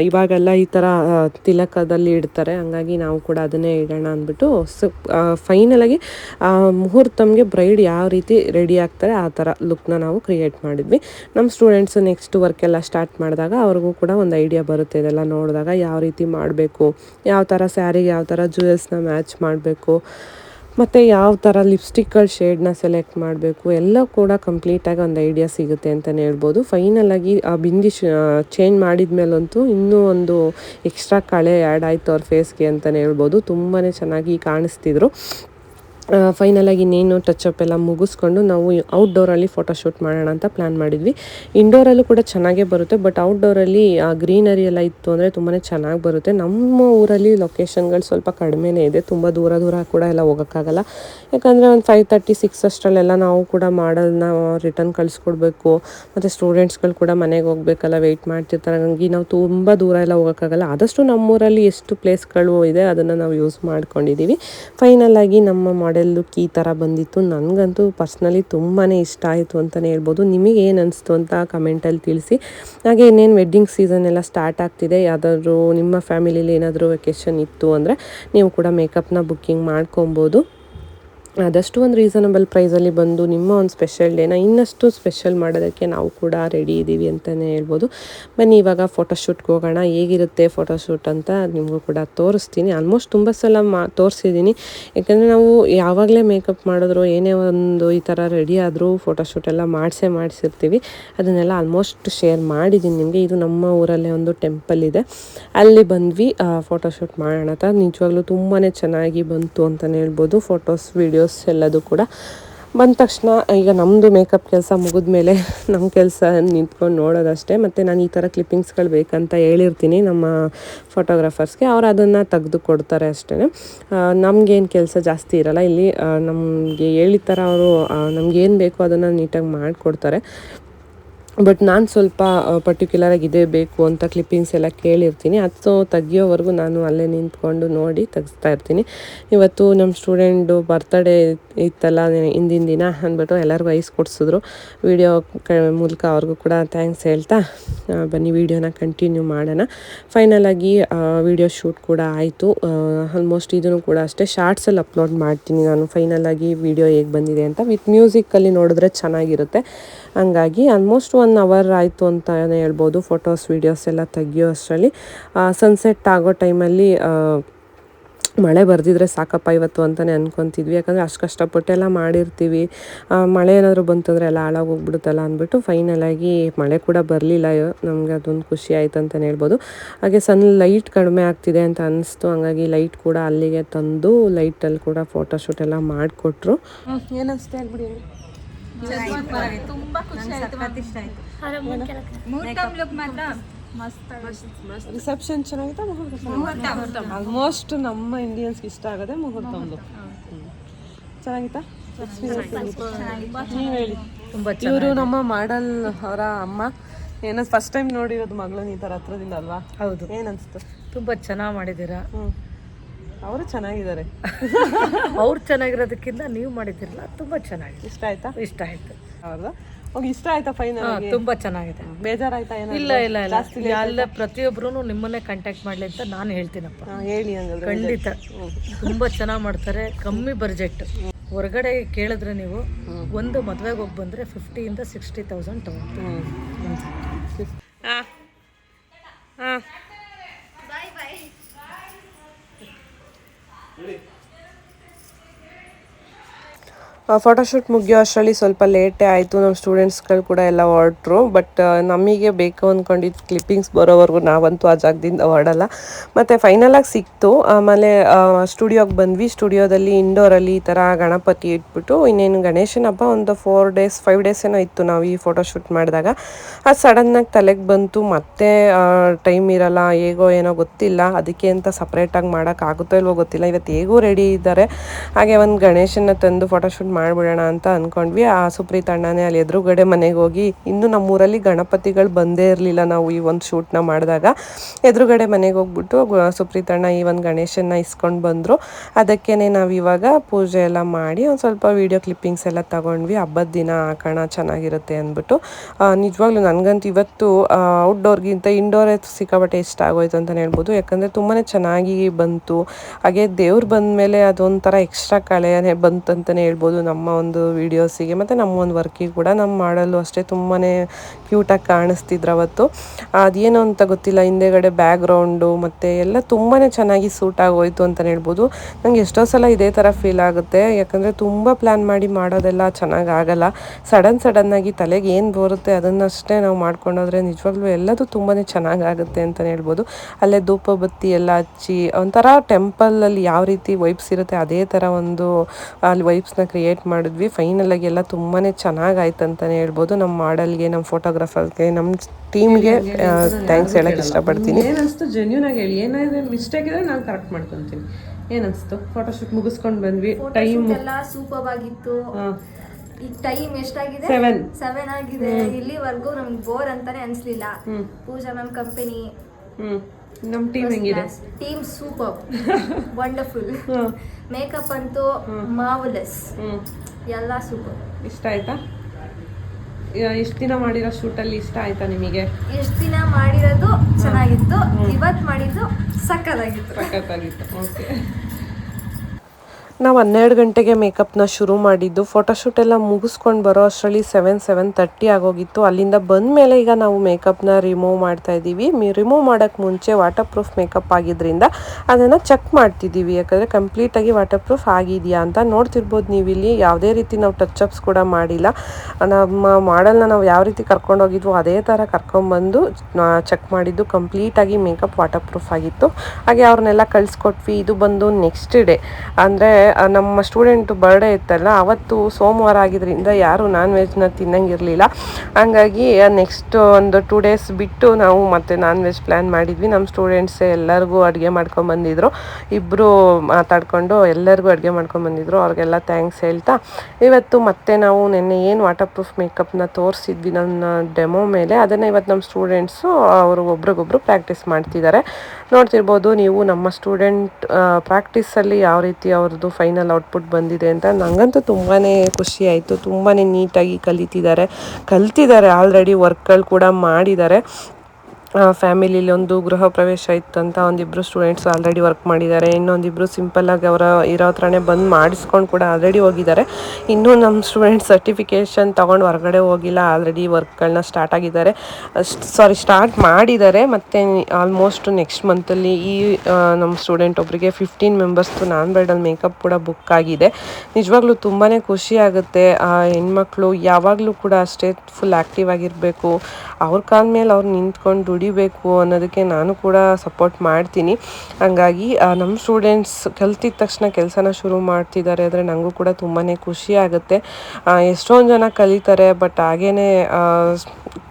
ಇವಾಗೆಲ್ಲ ಈ ಥರ ತಿಲಕದಲ್ಲಿ ಇಡ್ತಾರೆ. ಹಂಗಾಗಿ ನಾವು ಕೂಡ ಅದನ್ನೇ ಇಡೋಣ ಅಂದ್ಬಿಟ್ಟು, ಸೊ ಫೈನಲಾಗಿ ಮುಹೂರ್ತಮ್ಗೆ ಬ್ರೈಡ್ ಯಾವ ರೀತಿ ರೆಡಿ ಆಗ್ತಾರೆ, ಆ ಥರ ಲುಕ್ನ ನಾವು ಕ್ರಿಯೇಟ್ ಮಾಡಿದ್ವಿ. ನಮ್ಮ ಸ್ಟೂಡೆಂಟ್ಸು ನೆಕ್ಸ್ಟ್ ವರ್ಕೆಲ್ಲ ಸ್ಟಾರ್ಟ್ ಮಾಡಿದಾಗ ಅವ್ರಿಗೂ ಕೂಡ ಒಂದು ಐಡಿಯಾ ಬರುತ್ತೆ ಇದೆಲ್ಲ ನೋಡಿದಾಗ. ಯಾವ ರೀತಿ ಮಾಡಬೇಕು, ಯಾವ ಥರ ಸ್ಯಾರಿಗೆ ಯಾವ ಥರ ಜ್ಯುವೆಲ್ಸ್ನ ಮ್ಯಾಚ್ ಮಾಡಬೇಕು. ಮತ್ತು ಯಾವ ಥರ ಲಿಪ್ಸ್ಟಿಕ್ಗಳ ಶೇಡ್ನ ಸೆಲೆಕ್ಟ್ ಮಾಡಬೇಕು, ಎಲ್ಲ ಕೂಡ ಕಂಪ್ಲೀಟಾಗಿ ಒಂದು ಐಡಿಯಾ ಸಿಗುತ್ತೆ ಅಂತಲೇ ಹೇಳ್ಬೋದು. ಫೈನಲಾಗಿ ಆ ಬಿಂದಿ ಚೇಂಜ್ ಮಾಡಿದ ಮೇಲಂತೂ ಇನ್ನೂ ಒಂದು ಎಕ್ಸ್ಟ್ರಾ ಕಳೆ ಆ್ಯಡ್ ಆಯಿತು ಅವ್ರ ಫೇಸ್ಗೆ ಅಂತಲೇ ಹೇಳ್ಬೋದು. ತುಂಬಾ ಚೆನ್ನಾಗಿ ಕಾಣಿಸ್ತಿದ್ರು. ಫೈನಲಾಗಿ ಇನ್ನೇನು ಅಪ್ ಎಲ್ಲ ಮುಗಿಸ್ಕೊಂಡು ನಾವು ಔಟ್ಡೋರಲ್ಲಿ ಫೋಟೋಶೂಟ್ ಮಾಡೋಣ ಅಂತ ಪ್ಲ್ಯಾನ್ ಮಾಡಿದ್ವಿ. ಇಂಡೋರಲ್ಲೂ ಕೂಡ ಚೆನ್ನಾಗೇ ಬರುತ್ತೆ ಬಟ್ ಔಟ್ಡೋರಲ್ಲಿ ಆ ಗ್ರೀನರಿ ಎಲ್ಲ ಇತ್ತು ಅಂದರೆ ತುಂಬಾ ಚೆನ್ನಾಗಿ ಬರುತ್ತೆ. ನಮ್ಮ ಊರಲ್ಲಿ ಲೊಕೇಶನ್ಗಳು ಸ್ವಲ್ಪ ಕಡಿಮೆನೇ ಇದೆ, ತುಂಬ ದೂರ ದೂರ ಕೂಡ ಎಲ್ಲ ಹೋಗೋಕ್ಕಾಗಲ್ಲ. ಯಾಕಂದರೆ ಒಂದು ಫೈವ್ ತರ್ಟಿ ಸಿಕ್ಸ್ ಅಷ್ಟರಲ್ಲೆಲ್ಲ ನಾವು ಕೂಡ ಮಾಡೋದನ್ನ ರಿಟರ್ನ್ ಕಳಿಸ್ಕೊಡ್ಬೇಕು. ಮತ್ತು ಸ್ಟೂಡೆಂಟ್ಸ್ಗಳು ಕೂಡ ಮನೆಗೆ ಹೋಗ್ಬೇಕಲ್ಲ ವೆಯ್ಟ್ ಮಾಡ್ತಿರ್ತಾರೆ. ಹಂಗಾಗಿ ನಾವು ತುಂಬ ದೂರ ಎಲ್ಲ ಹೋಗೋಕ್ಕಾಗಲ್ಲ. ಆದಷ್ಟು ನಮ್ಮೂರಲ್ಲಿ ಎಷ್ಟು ಪ್ಲೇಸ್ಗಳು ಇದೆ, ಅದನ್ನು ನಾವು ಯೂಸ್ ಮಾಡ್ಕೊಂಡಿದ್ದೀವಿ ಆಗಿ ನಮ್ಮ ಮಾಡೆಲ್ ಲುಕ್ ಈ ಥರ ಬಂದಿತ್ತು. ನನಗಂತೂ ಪರ್ಸ್ನಲಿ ತುಂಬಾ ಇಷ್ಟ ಆಯಿತು ಅಂತಲೇ ಹೇಳ್ಬೋದು. ನಿಮಗೆ ಏನು ಅನಿಸ್ತು ಅಂತ ಕಮೆಂಟಲ್ಲಿ ತಿಳಿಸಿ. ಹಾಗೆ ಇನ್ನೇನು ವೆಡ್ಡಿಂಗ್ ಸೀಸನ್ ಎಲ್ಲ ಸ್ಟಾರ್ಟ್ ಆಗ್ತಿದೆ, ಯಾವುದಾದ್ರೂ ನಿಮ್ಮ ಫ್ಯಾಮಿಲಿಲಿ ಏನಾದರೂ ವೆಕೇಷನ್ ಇತ್ತು ಅಂದರೆ ನೀವು ಕೂಡ ಮೇಕಪ್ನ ಬುಕ್ಕಿಂಗ್ ಮಾಡ್ಕೊಬೋದು. ಆದಷ್ಟು ಒಂದು ರೀಸನಬಲ್ ಪ್ರೈಸಲ್ಲಿ ಬಂದು ನಿಮ್ಮ ಒಂದು ಸ್ಪೆಷಲ್ ಡೇನ ಇನ್ನಷ್ಟು ಸ್ಪೆಷಲ್ ಮಾಡೋದಕ್ಕೆ ನಾವು ಕೂಡ ರೆಡಿ ಇದ್ದೀವಿ ಅಂತಲೇ ಹೇಳ್ಬೋದು. ಬನ್ನಿ, ಇವಾಗ ಫೋಟೋಶೂಟ್ಗೆ ಹೋಗೋಣ. ಹೇಗಿರುತ್ತೆ ಫೋಟೋಶೂಟ್ ಅಂತ ನಿಮಗೂ ಕೂಡ ತೋರಿಸ್ತೀನಿ. ಆಲ್ಮೋಸ್ಟ್ ತುಂಬ ಸಲ ಮಾ, ತೋರಿಸಿದ್ದೀನಿ. ಯಾಕಂದರೆ ನಾವು ಯಾವಾಗಲೇ ಮೇಕಪ್ ಮಾಡಿದ್ರು, ಏನೇ ಒಂದು ಈ ಥರ ರೆಡಿ ಆದರೂ ಫೋಟೋಶೂಟ್ ಎಲ್ಲ ಮಾಡಿಸೇ ಮಾಡಿಸಿರ್ತೀವಿ. ಅದನ್ನೆಲ್ಲ ಆಲ್ಮೋಸ್ಟ್ ಶೇರ್ ಮಾಡಿದ್ದೀನಿ ನಿಮಗೆ. ಇದು ನಮ್ಮ ಊರಲ್ಲೇ ಒಂದು ಟೆಂಪಲ್ ಇದೆ. ಅಲ್ಲಿ ಬಂದ್ವಿ ಫೋಟೋಶೂಟ್ ಮಾಡೋಣ ಅಂತ. ನಿಜವಾಗ್ಲೂ ತುಂಬಾ ಚೆನ್ನಾಗಿ ಬಂತು ಅಂತಲೇ ಹೇಳ್ಬೋದು. ಫೋಟೋಸ್ ವೀಡಿಯೋಸ್ ಎಲ್ಲದು ಕೂಡ ಬಂದ ತಕ್ಷಣ, ಈಗ ನಮ್ಮದು ಮೇಕಪ್ ಕೆಲಸ ಮುಗಿದ ಮೇಲೆ ನಮ್ಮ ಕೆಲಸ ನಿಂತ್ಕೊಂಡು ನೋಡೋದಷ್ಟೇ. ಮತ್ತು ನಾನು ಈ ಥರ ಕ್ಲಿಪ್ಪಿಂಗ್ಸ್ಗಳು ಬೇಕಂತ ಹೇಳಿರ್ತೀನಿ ನಮ್ಮ ಫೋಟೋಗ್ರಾಫರ್ಸ್ಗೆ ಅವ್ರು ಅದನ್ನು ತೆಗೆದು ಕೊಡ್ತಾರೆ ಅಷ್ಟೇ ನಮಗೇನು ಕೆಲಸ ಜಾಸ್ತಿ ಇರಲ್ಲ. ಇಲ್ಲಿ ನಮಗೆ ಹೇಳಿದ ಥರ ಅವರು ನಮಗೇನು ಬೇಕೋ ಅದನ್ನು ನೀಟಾಗಿ ಮಾಡಿಕೊಡ್ತಾರೆ. ಬಟ್ ನಾನು ಸ್ವಲ್ಪ ಪರ್ಟಿಕ್ಯುಲರಾಗಿ ಇದೇ ಬೇಕು ಅಂತ ಕ್ಲಿಪ್ಪಿಂಗ್ಸ್ ಎಲ್ಲ ಕೇಳಿರ್ತೀನಿ. ಅದು ತೆಗಿಯೋವರೆಗೂ ನಾನು ಅಲ್ಲೇ ನಿಂತ್ಕೊಂಡು ನೋಡಿ ತೆಗಿಸ್ತಾ ಇರ್ತೀನಿ. ಇವತ್ತು ನಮ್ಮ ಸ್ಟೂಡೆಂಟು ಬರ್ತಡೇ ಇತ್ತಲ್ಲ, ಹಿಂದಿನ ದಿನ ಅಂದ್ಬಿಟ್ಟು ಎಲ್ಲರಿಗೂ ಐಸ್ ಕೊಡಿಸಿದ್ರು. ವಿಡಿಯೋ ಕ, ಮೂಲಕ ಅವ್ರಿಗೂ ಕೂಡ ಥ್ಯಾಂಕ್ಸ್ ಹೇಳ್ತಾ ಬನ್ನಿ ವಿಡಿಯೋನ ಕಂಟಿನ್ಯೂ ಮಾಡೋಣ. ಫೈನಲಾಗಿ ವಿಡಿಯೋ ಶೂಟ್ ಕೂಡ ಆಯಿತು. ಆಲ್ಮೋಸ್ಟ್ ಇದನ್ನು ಕೂಡ ಅಷ್ಟೇ ಶಾರ್ಟ್ಸಲ್ಲಿ ಅಪ್ಲೋಡ್ ಮಾಡ್ತೀನಿ ನಾನು. ಫೈನಲಾಗಿ ವಿಡಿಯೋ ಹೇಗೆ ಬಂದಿದೆ ಅಂತ. ವಿತ್ ಮ್ಯೂಸಿಕಲ್ಲಿ ನೋಡಿದ್ರೆ ಚೆನ್ನಾಗಿರುತ್ತೆ. ಹಂಗಾಗಿ ಆಲ್ಮೋಸ್ಟ್ ಒನ್ ಅವರ್ ಆಯಿತು ಅಂತ ಹೇಳ್ಬೋದು. ಫೋಟೋಸ್ ವೀಡಿಯೋಸ್ ಎಲ್ಲ ತೆಗಿಯೋ ಅಷ್ಟರಲ್ಲಿ. ಸನ್ಸೆಟ್ ಆಗೋ ಟೈಮಲ್ಲಿ ಮಳೆ ಬರ್ದಿದ್ರೆ ಸಾಕಪ್ಪ ಇವತ್ತು ಅಂತಲೇ ಅಂದ್ಕೊತಿದ್ವಿ ಯಾಕಂದರೆ ಅಷ್ಟು ಕಷ್ಟಪಟ್ಟೆಲ್ಲ ಮಾಡಿರ್ತೀವಿ. ಮಳೆ ಏನಾದರೂ ಬಂತಂದರೆ ಎಲ್ಲ ಹಾಳಾಗೋಗ್ಬಿಡುತ್ತಲ್ಲ ಅಂದ್ಬಿಟ್ಟು ಫೈನಲಾಗಿ ಮಳೆ ಕೂಡ ಬರಲಿಲ್ಲ. ನಮಗೆ ಅದೊಂದು ಖುಷಿ ಆಯ್ತು ಅಂತಲೇ ಹೇಳ್ಬೋದು. ಹಾಗೆ ಸನ್ ಲೈಟ್ ಕಡಿಮೆ ಆಗ್ತಿದೆ ಅಂತ ಅನಿಸ್ತು. ಹಂಗಾಗಿ ಲೈಟ್ ಕೂಡ ಅಲ್ಲಿಗೆ ತಂದು ಲೈಟಲ್ಲಿ ಕೂಡ ಫೋಟೋಶೂಟ್ ಎಲ್ಲ ಮಾಡಿಕೊಟ್ರು. ಏನಿಸ್ತೆ ಆಗ್ಬಿಡಿ ರಿಸೆಪ್ಷನ್ ಚೆನ್ನಾಗಿತ್ತಾ ಆಲ್ಮೋಸ್ಟ್ ನಮ್ಮ ಇಂಡಿಯನ್ಸ್ಗೆ ಇಷ್ಟ ಆಗದೆ ಮುಹೂರ್ತ ಒಂದು. ಚೆನ್ನಾಗಿತ್ತಾ? ನೀವು ಹೇಳಿ. ತುಂಬ ಇವರು ನಮ್ಮ ಮಾಡಲ್ ಅವರ ಅಮ್ಮ. ಏನೋ ಫಸ್ಟ್ ಟೈಮ್ ನೋಡಿರೋದು ಮಗಳನ್ನ ಈ ಥರ ಹತ್ರದಿಂದ ಅಲ್ವಾ? ಹೌದು. ಏನನ್ಸುತ್ತೆ? ತುಂಬ ಚೆನ್ನಾಗಿ ಮಾಡಿದ್ದೀರಾ? ಹ್ಞೂ ಅವರು ಚೆನ್ನಾಗಿದ್ದಾರೆ. ಅವ್ರು ಚೆನ್ನಾಗಿರೋದಕ್ಕಿಂತ ನೀವು ಮಾಡಿದ್ದೀರಲ್ಲ ತುಂಬ ಚೆನ್ನಾಗಿದೆ. ಇಷ್ಟ ಆಯ್ತಾ? ಇಷ್ಟ ಆಯ್ತು. ಹೋಗಿ ಇಷ್ಟ ಆಯ್ತಾ ಫೈನಲ್ ತುಂಬಾ ಚೆನ್ನಾಗಿದೆ. ಬೇಜಾರಾಯ್ತಾ ಏನೋ ಇಲ್ಲ ಇಲ್ಲ ಇಲ್ಲ. ಎಲ್ಲ ಪ್ರತಿಯೊಬ್ಬರು ನಿಮ್ಮನ್ನೇ ಕಾಂಟ್ಯಾಕ್ಟ್ ಮಾಡಲಿ ಅಂತ ನಾನು ಹೇಳ್ತೀನಪ್ಪ. ಹೇಳಿ ಹಂಗಾದ್ರೆ ಖಂಡಿತ. ತುಂಬಾ ಚೆನ್ನಾಗಿ ಮಾಡ್ತಾರೆ ಕಮ್ಮಿ ಬಜೆಟ್ ಹೊರಗಡೆ ಕೇಳಿದ್ರೆ ನೀವು ಒಂದು ಮದುವೆಗೆ ಹೋಗಿ ಬಂದರೆ ಫಿಫ್ಟಿಯಿಂದ ಸಿಕ್ಸ್ಟಿ ತೌಸಂಡ್ ತಗೊಂಡು ಹಾಂ. ಹಾಂ. ಹೇಳಿ ಫೋಟೋಶೂಟ್ ಮುಗಿಯೋ ಅಷ್ಟರಲ್ಲಿ ಸ್ವಲ್ಪ ಲೇಟೇ ಆಯಿತು. ನಮ್ಮ ಸ್ಟೂಡೆಂಟ್ಸ್ಗಳು ಕೂಡ ಎಲ್ಲ ಹೊರಟ್ರು. ಬಟ್ ನಮಗೆ ಬೇಕು ಅಂದ್ಕೊಂಡಿದ್ದು ಕ್ಲಿಪ್ಪಿಂಗ್ಸ್ ಬರೋವರೆಗೂ ನಾವಂತೂ ಆ ಜಾಗದಿಂದ ಹೊರಡಲ್ಲ. ಮತ್ತು ಫೈನಲಾಗಿ ಸಿಕ್ತು. ಆಮೇಲೆ ಸ್ಟುಡಿಯೋಗೆ ಬಂದ್ವಿ. ಸ್ಟುಡಿಯೋದಲ್ಲಿ ಇಂಡೋರಲ್ಲಿ ಈ ಥರ ಗಣಪತಿ ಇಟ್ಬಿಟ್ಟು ಇನ್ನೇನು ಗಣೇಶನ ಹಬ್ಬ ಒಂದು ಫೋರ್ ಡೇಸ್ ಫೈವ್ ಡೇಸ್ ಏನೋ ಇತ್ತು ನಾವು ಈ ಫೋಟೋಶೂಟ್ ಮಾಡಿದಾಗ. ಅದು ಸಡನ್ನಾಗಿ ತಲೆಗೆ ಬಂತು. ಮತ್ತೆ ಟೈಮ್ ಇರಲ್ಲ, ಹೇಗೋ ಏನೋ ಗೊತ್ತಿಲ್ಲ. ಅದಕ್ಕೆ ಅಂತ ಸಪ್ರೇಟಾಗಿ ಮಾಡೋಕ್ಕಾಗುತ್ತೋ ಇಲ್ವೋ ಗೊತ್ತಿಲ್ಲ. ಇವತ್ತು ಹೇಗೂ ರೆಡಿ ಇದ್ದಾರೆ. ಹಾಗೆ ಒಂದು ಗಣೇಶನ ತಂದು ಫೋಟೋಶೂಟ್ ಮಾಡಿಬಿಡೋಣ ಅಂತ ಅಂದ್ಕೊಂಡ್ವಿ ಆ ಸುಪ್ರೀತ್ ಅಣ್ಣನೇ ಅಲ್ಲಿ ಎದುರುಗಡೆ ಮನೆಗೆ ಹೋಗಿ ಇನ್ನು ನಮ್ಮೂರಲ್ಲಿ ಗಣಪತಿಗಳು ಬಂದೇ ಇರಲಿಲ್ಲ ನಾವು ಈ ಒಂದು ಶೂಟ್ನ ಮಾಡಿದಾಗ. ಎದುರುಗಡೆ ಮನೆಗೆ ಹೋಗ್ಬಿಟ್ಟು ಸುಪ್ರೀತ ಅಣ್ಣ ಈ ಒಂದು ಗಣೇಶನ ಇಸ್ಕೊಂಡು ಬಂದರು. ಅದಕ್ಕೇ ನಾವು ಇವಾಗ ಪೂಜೆ ಎಲ್ಲ ಮಾಡಿ ಒಂದು ಸ್ವಲ್ಪ ವೀಡಿಯೋ ಕ್ಲಿಪ್ಪಿಂಗ್ಸ್ ಎಲ್ಲ ತಗೊಂಡ್ವಿ. ಹಬ್ಬದ ದಿನ ಹಾಕೋಣ ಚೆನ್ನಾಗಿರುತ್ತೆ ಅಂದ್ಬಿಟ್ಟು. ನಿಜವಾಗ್ಲೂ ನನಗಂತೂ ಇವತ್ತು ಔಟ್ಡೋರ್ಗಿಂತ ಇಂಡೋರೇ ಸಿಕ್ಕಾಪಟ್ಟೆ ಇಷ್ಟ ಆಗೋಯ್ತು ಅಂತಲೇ ಹೇಳ್ಬೋದು. ಯಾಕಂದರೆ ತುಂಬಾ ಚೆನ್ನಾಗಿ ಬಂತು. ಹಾಗೆ ದೇವ್ರು ಬಂದಮೇಲೆ ಅದೊಂಥರ ಎಕ್ಸ್ಟ್ರಾ ಕಳೆನೇ ಬಂತಂತಲೇ ಹೇಳ್ಬೋದು. ನಮ್ಮ ಒಂದು ವೀಡಿಯೋಸಿಗೆ ಮತ್ತು ನಮ್ಮ ಒಂದು ವರ್ಕಿಗೆ ಕೂಡ ನಮ್ಮ ಮಾಡಲು ಅಷ್ಟೇ ತುಂಬಾ ಕ್ಯೂಟಾಗಿ ಕಾಣಿಸ್ತಿದ್ರು ಅವತ್ತು. ಅದೇನು ಅಂತ ಗೊತ್ತಿಲ್ಲ, ಹಿಂದೆಗಡೆ ಬ್ಯಾಗ್ರೌಂಡು ಮತ್ತು ಎಲ್ಲ ತುಂಬಾ ಚೆನ್ನಾಗಿ ಸೂಟ್ ಆಗೋಯ್ತು ಅಂತಲೇ ಹೇಳ್ಬೋದು. ನಂಗೆ ಎಷ್ಟೋ ಸಲ ಇದೇ ಥರ ಫೀಲ್ ಆಗುತ್ತೆ. ಯಾಕಂದರೆ ತುಂಬ ಪ್ಲ್ಯಾನ್ ಮಾಡಿ ಮಾಡೋದೆಲ್ಲ ಚೆನ್ನಾಗಿ ಆಗಲ್ಲ. ಸಡನ್ ಸಡನ್ನಾಗಿ ತಲೆಗೆ ಏನು ಬರುತ್ತೆ ಅದನ್ನಷ್ಟೇ ನಾವು ಮಾಡ್ಕೊಂಡೋದ್ರೆ ನಿಜವಾಗ್ಲೂ ಎಲ್ಲದೂ ತುಂಬಾ ಚೆನ್ನಾಗಾಗುತ್ತೆ ಅಂತಲೇ ಹೇಳ್ಬೋದು. ಅಲ್ಲೇ ಧೂಪ ಬತ್ತಿ ಎಲ್ಲ ಹಚ್ಚಿ ಒಂಥರ ಟೆಂಪಲಲ್ಲಿ ಯಾವ ರೀತಿ ವೈಬ್ಸ್ ಇರುತ್ತೆ, ಅದೇ ಥರ ಒಂದು, ಅಲ್ಲಿ ವೈಬ್ಸ್ನ ಕ್ರಿಯೇಟ್ ಮಾಡಿದ್ವಿ. ಫೈನಲಾಗಿ ಎಲ್ಲ ತುಂಬಾ ಚೆನ್ನಾಗಾಯ್ತು ಅಂತಲೇ ಹೇಳ್ಬೋದು ನಮ್ಮ ಮಾಡಲ್ಗೆ ನಮ್ಮ ಫೋಟೋಗ್ರಾಫರ್ಗೆ ನಮ್ಮ ಟೀಮ್ಗೆ ಥ್ಯಾಂಕ್ಸ್ ಹೇಳಕ್ಕೆ ಇಷ್ಟಪಡ್ತೀನಿ. ಏನಿಸ್ತು ಜೆನ್ಯೂನ್ ಆಗಿ ಹೇಳಿ. ಏನಾದ್ರೆ ಮಿಸ್ಟೇಕ್ ಇದ್ರೆ ನಾನು ಕರೆಕ್ಟ್ ಮಾಡ್ಕೊತೀನಿ. ಏನಿಸ್ತು ಫೋಟೋಶೂಟ್ ಮುಗಿಸ್ಕೊಂಡು ಬಂದ್ವಿ. ಟೈಮ್ ಎಲ್ಲ ಸೂಪರ್ ಆಗಿತ್ತು. ಈಗ ಟೈಮ್ ಎಷ್ಟಾಗಿದೆ? ಸೆವೆನ್ ಸೆವೆನ್ ಆಗಿದೆ. ಇಲ್ಲಿವರೆಗೂ ನಮ್ಗೆ ಬೋರ್ ಅಂತಾನೆ ಅನ್ಸ್ಲಿಲ್ಲ. ಪೂಜಾ ಮ್ಯಾಮ್ ಕಂಪನಿ ಹ್ಞೂ ನಮ್ಮ ಟೀಮ್ ಹೆಂಗಿದೆ? ಟೀಮ್ ಸೂಪರ್ ವಂಡರ್ಫುಲ್ ಮೇಕಪ್ ಅಂತೂ ಮಾವಲಸ್ ಎಲ್ಲ ಸೂಪರ್ ಇಷ್ಟ ಆಯ್ತಾ? ಎಷ್ಟು ದಿನ ಮಾಡಿರೋ ಶೂಟಲ್ಲಿ ಇಷ್ಟ ಆಯ್ತಾ ನಿಮಗೆ? ಎಷ್ಟು ದಿನ ಮಾಡಿರೋದು ಚೆನ್ನಾಗಿತ್ತು. ಇವತ್ತು ಮಾಡಿದ್ದು ಸಕ್ಕತ್ತಾಗಿತ್ತು ಸಕ್ಕತ್ತಾಗಿತ್ತು ಓಕೆ ನಾವು ಹನ್ನೆರಡು ಗಂಟೆಗೆ ಮೇಕಪ್ನ ಶುರು ಮಾಡಿದ್ದು. ಫೋಟೋಶೂಟ್ ಎಲ್ಲ ಮುಗಿಸ್ಕೊಂಡು ಬರೋ ಅಷ್ಟರಲ್ಲಿ ಸೆವೆನ್ ಸೆವೆನ್ ತರ್ಟಿ ಆಗೋಗಿತ್ತು. ಅಲ್ಲಿಂದ ಬಂದ ಮೇಲೆ ಈಗ ನಾವು ಮೇಕಪ್ನ ರಿಮೂವ್ ಮಾಡ್ತಾ ಇದ್ದೀವಿ. ರಿಮೂವ್ ಮಾಡೋಕ್ಕೆ ಮುಂಚೆ ವಾಟರ್ ಪ್ರೂಫ್ ಮೇಕಪ್ ಆಗಿದ್ದರಿಂದ ಅದನ್ನು ಚೆಕ್ ಮಾಡ್ತಿದ್ದೀವಿ. ಯಾಕಂದರೆ ಕಂಪ್ಲೀಟಾಗಿ ವಾಟರ್ ಪ್ರೂಫ್ ಆಗಿದೆಯಾ ಅಂತ ನೋಡ್ತಿರ್ಬೋದು ನೀವು ಇಲ್ಲಿ ಯಾವುದೇ ರೀತಿ ನಾವು ಟಚ್ ಅಪ್ಸ್ ಕೂಡ ಮಾಡಿಲ್ಲ. ನಮ್ಮ ಮಾಡಲ್ನ ನಾವು ಯಾವ ರೀತಿ ಕರ್ಕೊಂಡು ಹೋಗಿದ್ವೋ ಅದೇ ಥರ ಕರ್ಕೊಂಬಂದು ಚೆಕ್ ಮಾಡಿದ್ದು. ಕಂಪ್ಲೀಟಾಗಿ ಮೇಕಪ್ ವಾಟರ್ ಪ್ರೂಫ್ ಆಗಿತ್ತು. ಹಾಗೆ ಅವ್ರನ್ನೆಲ್ಲ ಕಳಿಸ್ಕೊಟ್ವಿ. ಇದು ಬಂದು ನೆಕ್ಸ್ಟ್ ಡೇ ಅಂದರೆ ನಮ್ಮ ಸ್ಟೂಡೆಂಟ್ ಬರ್ಡೇ ಇತ್ತಲ್ಲ, ಅವತ್ತು ಸೋಮವಾರ ಆಗಿದ್ರಿಂದ ಯಾರು ನಾನ್ ವೆಜ್ನ ತಿನ್ನಂಗಿರಲಿಲ್ಲ. ಹಂಗಾಗಿ ನೆಕ್ಸ್ಟ್ ಒಂದು ಟೂ ಡೇಸ್ ಬಿಟ್ಟು ನಾವು ಮತ್ತೆ ನಾನ್ ವೆಜ್ ಪ್ಲ್ಯಾನ್ ಮಾಡಿದ್ವಿ. ನಮ್ಮ ಸ್ಟೂಡೆಂಟ್ಸ್ ಎಲ್ಲರಿಗೂ ಅಡುಗೆ ಮಾಡ್ಕೊಂಡು ಬಂದಿದ್ರು. ಇಬ್ಬರು ಮಾತಾಡ್ಕೊಂಡು ಎಲ್ಲರಿಗೂ ಅಡುಗೆ ಮಾಡ್ಕೊಂಡು ಬಂದಿದ್ರು. ಅವ್ರಿಗೆಲ್ಲ ಥ್ಯಾಂಕ್ಸ್ ಹೇಳ್ತಾ, ಇವತ್ತು ಮತ್ತೆ ನಾವು ನಿನ್ನೆ ಏನು ವಾಟರ್ ಪ್ರೂಫ್ ಮೇಕಪ್ನ ತೋರಿಸಿದ್ವಿ ನನ್ನ ಡೆಮೋ ಮೇಲೆ, ಅದನ್ನು ಇವತ್ತು ನಮ್ಮ ಸ್ಟೂಡೆಂಟ್ಸು ಅವರು ಒಬ್ರಿಗೊಬ್ರು ಪ್ರಾಕ್ಟೀಸ್ ಮಾಡ್ತಿದ್ದಾರೆ. ನೋಡ್ತಿರ್ಬೋದು ನೀವು ನಮ್ಮ ಸ್ಟೂಡೆಂಟ್ ಪ್ರಾಕ್ಟೀಸಲ್ಲಿ ಯಾವ ರೀತಿ ಅವ್ರದ್ದು ಫೈನಲ್ ಔಟ್ಪುಟ್ ಬಂದಿದೆ ಅಂತ ನನಗಂತೂ ತುಂಬಾ ಖುಷಿ ಆಯಿತು. ತುಂಬಾ ನೀಟಾಗಿ ಕಲಿತಿದ್ದಾರೆ. ಕಲ್ತಿದ್ದಾರೆ ಆಲ್ರೆಡಿ ವರ್ಕ್ಗಳು ಕೂಡ ಮಾಡಿದ್ದಾರೆ. ಫ್ಯಾಮಿಲಿಲಿ ಒಂದು ಗೃಹ ಪ್ರವೇಶ ಇತ್ತಂತ ಒಂದಿಬ್ಬರು ಸ್ಟೂಡೆಂಟ್ಸ್ ಆಲ್ರೆಡಿ ವರ್ಕ್ ಮಾಡಿದ್ದಾರೆ. ಇನ್ನೊಂದಿಬ್ಬರು ಸಿಂಪಲ್ಲಾಗಿ ಅವರ ಇರೋ ಹತ್ರನೇ ಬಂದು ಮಾಡಿಸ್ಕೊಂಡು ಕೂಡ ಆಲ್ರೆಡಿ ಹೋಗಿದ್ದಾರೆ. ಇನ್ನೂ ನಮ್ಮ ಸ್ಟೂಡೆಂಟ್ ಸರ್ಟಿಫಿಕೇಷನ್ ತೊಗೊಂಡು ಹೊರಗಡೆ ಹೋಗಿಲ್ಲ ಆಲ್ರೆಡಿ ವರ್ಕ್ಗಳನ್ನ ಸ್ಟಾರ್ಟ್ ಆಗಿದ್ದಾರೆ. ಸಾರಿ ಸ್ಟಾರ್ಟ್ ಮಾಡಿದ್ದಾರೆ. ಮತ್ತು ಆಲ್ಮೋಸ್ಟ್ ನೆಕ್ಸ್ಟ್ ಮಂತಲ್ಲಿ ಈ ನಮ್ಮ ಸ್ಟೂಡೆಂಟ್ ಒಬ್ಬರಿಗೆ ಫಿಫ್ಟೀನ್ ಮೆಂಬರ್ಸ್ದು ನಾನ್ ಬ್ರೈಡಲ್ ಮೇಕಪ್ ಕೂಡ ಬುಕ್ ಆಗಿದೆ. ನಿಜವಾಗ್ಲೂ ತುಂಬಾ ಖುಷಿ ಆಗುತ್ತೆ. ಆ, ಹೆಣ್ಮಕ್ಳು ಯಾವಾಗಲೂ ಕೂಡ ಅಷ್ಟೇ ಫುಲ್ ಆ್ಯಕ್ಟಿವ್ ಆಗಿರಬೇಕು. ಅವ್ರ ಕಾಲ ಮೇಲೆ ಅವ್ರು ನಿಂತ್ಕೊಂಡು ದುಡಿಬೇಕು ಅನ್ನೋದಕ್ಕೆ ನಾನು ಕೂಡ ಸಪೋರ್ಟ್ ಮಾಡ್ತೀನಿ. ಹಂಗಾಗಿ ನಮ್ಮ ಸ್ಟೂಡೆಂಟ್ಸ್ ಕಲ್ತಿದ ತಕ್ಷಣ ಕೆಲಸನ ಶುರು ಮಾಡ್ತಿದ್ದಾರೆ ಅಂದರೆ ನನಗೂ ಕೂಡ ತುಂಬಾ ಖುಷಿ ಆಗುತ್ತೆ. ಎಷ್ಟೊಂದು ಜನ ಕಲಿತಾರೆ ಬಟ್ ಹಾಗೇ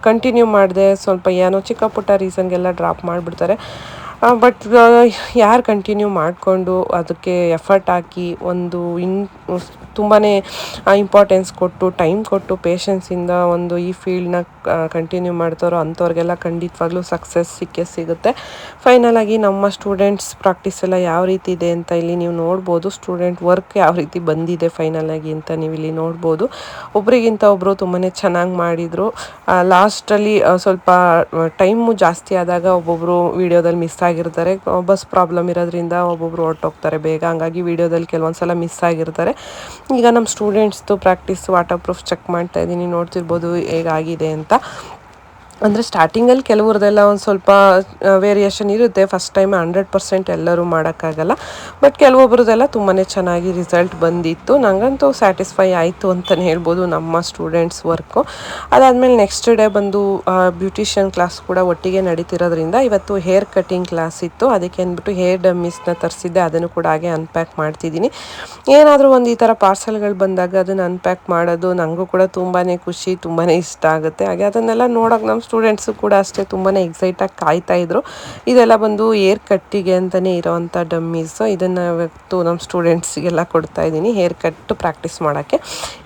ಕಂಟಿನ್ಯೂ ಮಾಡಿದೆ ಸ್ವಲ್ಪ ಏನೋ ಚಿಕ್ಕ ಪುಟ್ಟ ರೀಸನ್ಗೆಲ್ಲ ಡ್ರಾಪ್ ಮಾಡಿಬಿಡ್ತಾರೆ. ಬಟ್ ಯಾರು ಕಂಟಿನ್ಯೂ ಮಾಡಿಕೊಂಡು ಅದಕ್ಕೆ ಎಫರ್ಟ್ ಹಾಕಿ ಒಂದು ಇನ್ ತುಂಬಾ ಇಂಪಾರ್ಟೆನ್ಸ್ ಕೊಟ್ಟು ಟೈಮ್ ಕೊಟ್ಟು ಪೇಷನ್ಸಿಂದ ಒಂದು ಈ ಫೀಲ್ಡ್ನ ಕಂಟಿನ್ಯೂ ಮಾಡ್ತಾರೋ ಅಂಥವ್ರಿಗೆಲ್ಲ ಖಂಡಿತವಾಗ್ಲೂ ಸಕ್ಸಸ್ ಸಿಕ್ಕೇ ಸಿಗುತ್ತೆ. ಫೈನಲ್ ಆಗಿ ನಮ್ಮ ಸ್ಟೂಡೆಂಟ್ಸ್ ಪ್ರಾಕ್ಟೀಸ್ ಎಲ್ಲ ಯಾವ ರೀತಿ ಇದೆ ಅಂತ ಇಲ್ಲಿ ನೀವು ನೋಡ್ಬೋದು. ಸ್ಟೂಡೆಂಟ್ ವರ್ಕ್ ಯಾವ ರೀತಿ ಬಂದಿದೆ ಫೈನಲ್ ಆಗಿ ಅಂತ ನೀವು ಇಲ್ಲಿ ನೋಡ್ಬೋದು. ಒಬ್ರಿಗಿಂತ ಒಬ್ಬರು ತುಂಬಾ ಚೆನ್ನಾಗಿ ಮಾಡಿದರು. ಲಾಸ್ಟಲ್ಲಿ ಸ್ವಲ್ಪ ಟೈಮು ಜಾಸ್ತಿ ಆದಾಗ ಒಬ್ಬೊಬ್ಬರು ವೀಡಿಯೋದಲ್ಲಿ ಮಿಸ್ ಆಗಿರ್ತಾರೆ ಬಸ್ ಪ್ರಾಬ್ಲಮ್ ಇರೋದ್ರಿಂದ ಒಬ್ಬೊಬ್ರು ಹೊರಟೋಗ್ತಾರೆ ಬೇಗ. ಹಂಗಾಗಿ ವೀಡಿಯೋದಲ್ಲಿ ಕೆಲವೊಂದು ಸಲ ಮಿಸ್ ಆಗಿರ್ತಾರೆ. ಈಗ ನಮ್ಮ ಸ್ಟೂಡೆಂಟ್ಸ್ದು ಪ್ರಾಕ್ಟೀಸ್ ವಾಟರ್ ಪ್ರೂಫ್ ಚೆಕ್ ಮಾಡ್ತಾ ಇದ್ದೀನಿ. ನೋಡ್ತಿರ್ಬೋದು ಹೇಗಾಗಿದೆ ಅಂತ. ಅಂದರೆ ಸ್ಟಾರ್ಟಿಂಗಲ್ಲಿ ಕೆಲವ್ರದ್ದೆಲ್ಲ ಒಂದು ಸ್ವಲ್ಪ ವೇರಿಯೇಷನ್ ಇರುತ್ತೆ. ಫಸ್ಟ್ ಟೈಮ್ ಹಂಡ್ರೆಡ್ ಪರ್ಸೆಂಟ್ ಎಲ್ಲರೂ ಮಾಡೋಕ್ಕಾಗಲ್ಲ. ಬಟ್ ಕೆಲವೊಬ್ರದ್ದೆಲ್ಲ ತುಂಬಾ ಚೆನ್ನಾಗಿ ರಿಸಲ್ಟ್ ಬಂದಿತ್ತು. ನನಗಂತೂ ಸ್ಯಾಟಿಸ್ಫೈ ಆಯಿತು ಅಂತಲೇ ಹೇಳ್ಬೋದು ನಮ್ಮ ಸ್ಟೂಡೆಂಟ್ಸ್ ವರ್ಕು. ಅದಾದಮೇಲೆ ನೆಕ್ಸ್ಟ್ ಡೇ ಬಂದು ಬ್ಯೂಟಿಷಿಯನ್ ಕ್ಲಾಸ್ ಕೂಡ ಒಟ್ಟಿಗೆ ನಡೀತಿರೋದ್ರಿಂದ ಇವತ್ತು ಹೇರ್ ಕಟಿಂಗ್ ಕ್ಲಾಸ್ ಇತ್ತು. ಅದಕ್ಕೆ ಅಂದ್ಬಿಟ್ಟು ಹೇರ್ ಡಮ್ಮೀಸ್ನ ತರಿಸಿದ್ದೆ. ಅದನ್ನು ಕೂಡ ಹಾಗೆ ಅನ್ಪ್ಯಾಕ್ ಮಾಡ್ತಿದ್ದೀನಿ. ಏನಾದರೂ ಒಂದು ಈ ಥರ ಪಾರ್ಸಲ್ಗಳು ಬಂದಾಗ ಅದನ್ನು ಅನ್ಪ್ಯಾಕ್ ಮಾಡೋದು ನನಗೂ ಕೂಡ ತುಂಬಾ ಖುಷಿ ತುಂಬಾ ಇಷ್ಟ ಆಗುತ್ತೆ. ಹಾಗೆ ಅದನ್ನೆಲ್ಲ ನೋಡೋಕೆ ನಮ್ಮ ಸ್ಟೂಡೆಂಟ್ಸು ಕೂಡ ಅಷ್ಟೇ ತುಂಬಾ ಎಕ್ಸೈಟಾಗಿ ಕಾಯ್ತಾ ಇದ್ರು. ಇದೆಲ್ಲ ಬಂದು ಹೇರ್ ಕಟ್ಟಿಗೆ ಅಂತಲೇ ಇರೋವಂಥ ಡಮ್ಮೀಸ್ ಇದನ್ನು ಇವತ್ತು ನಮ್ಮ ಸ್ಟೂಡೆಂಟ್ಸಿಗೆಲ್ಲ ಕೊಡ್ತಾ ಇದ್ದೀನಿ ಹೇರ್ ಕಟ್ ಪ್ರಾಕ್ಟೀಸ್ ಮಾಡೋಕ್ಕೆ.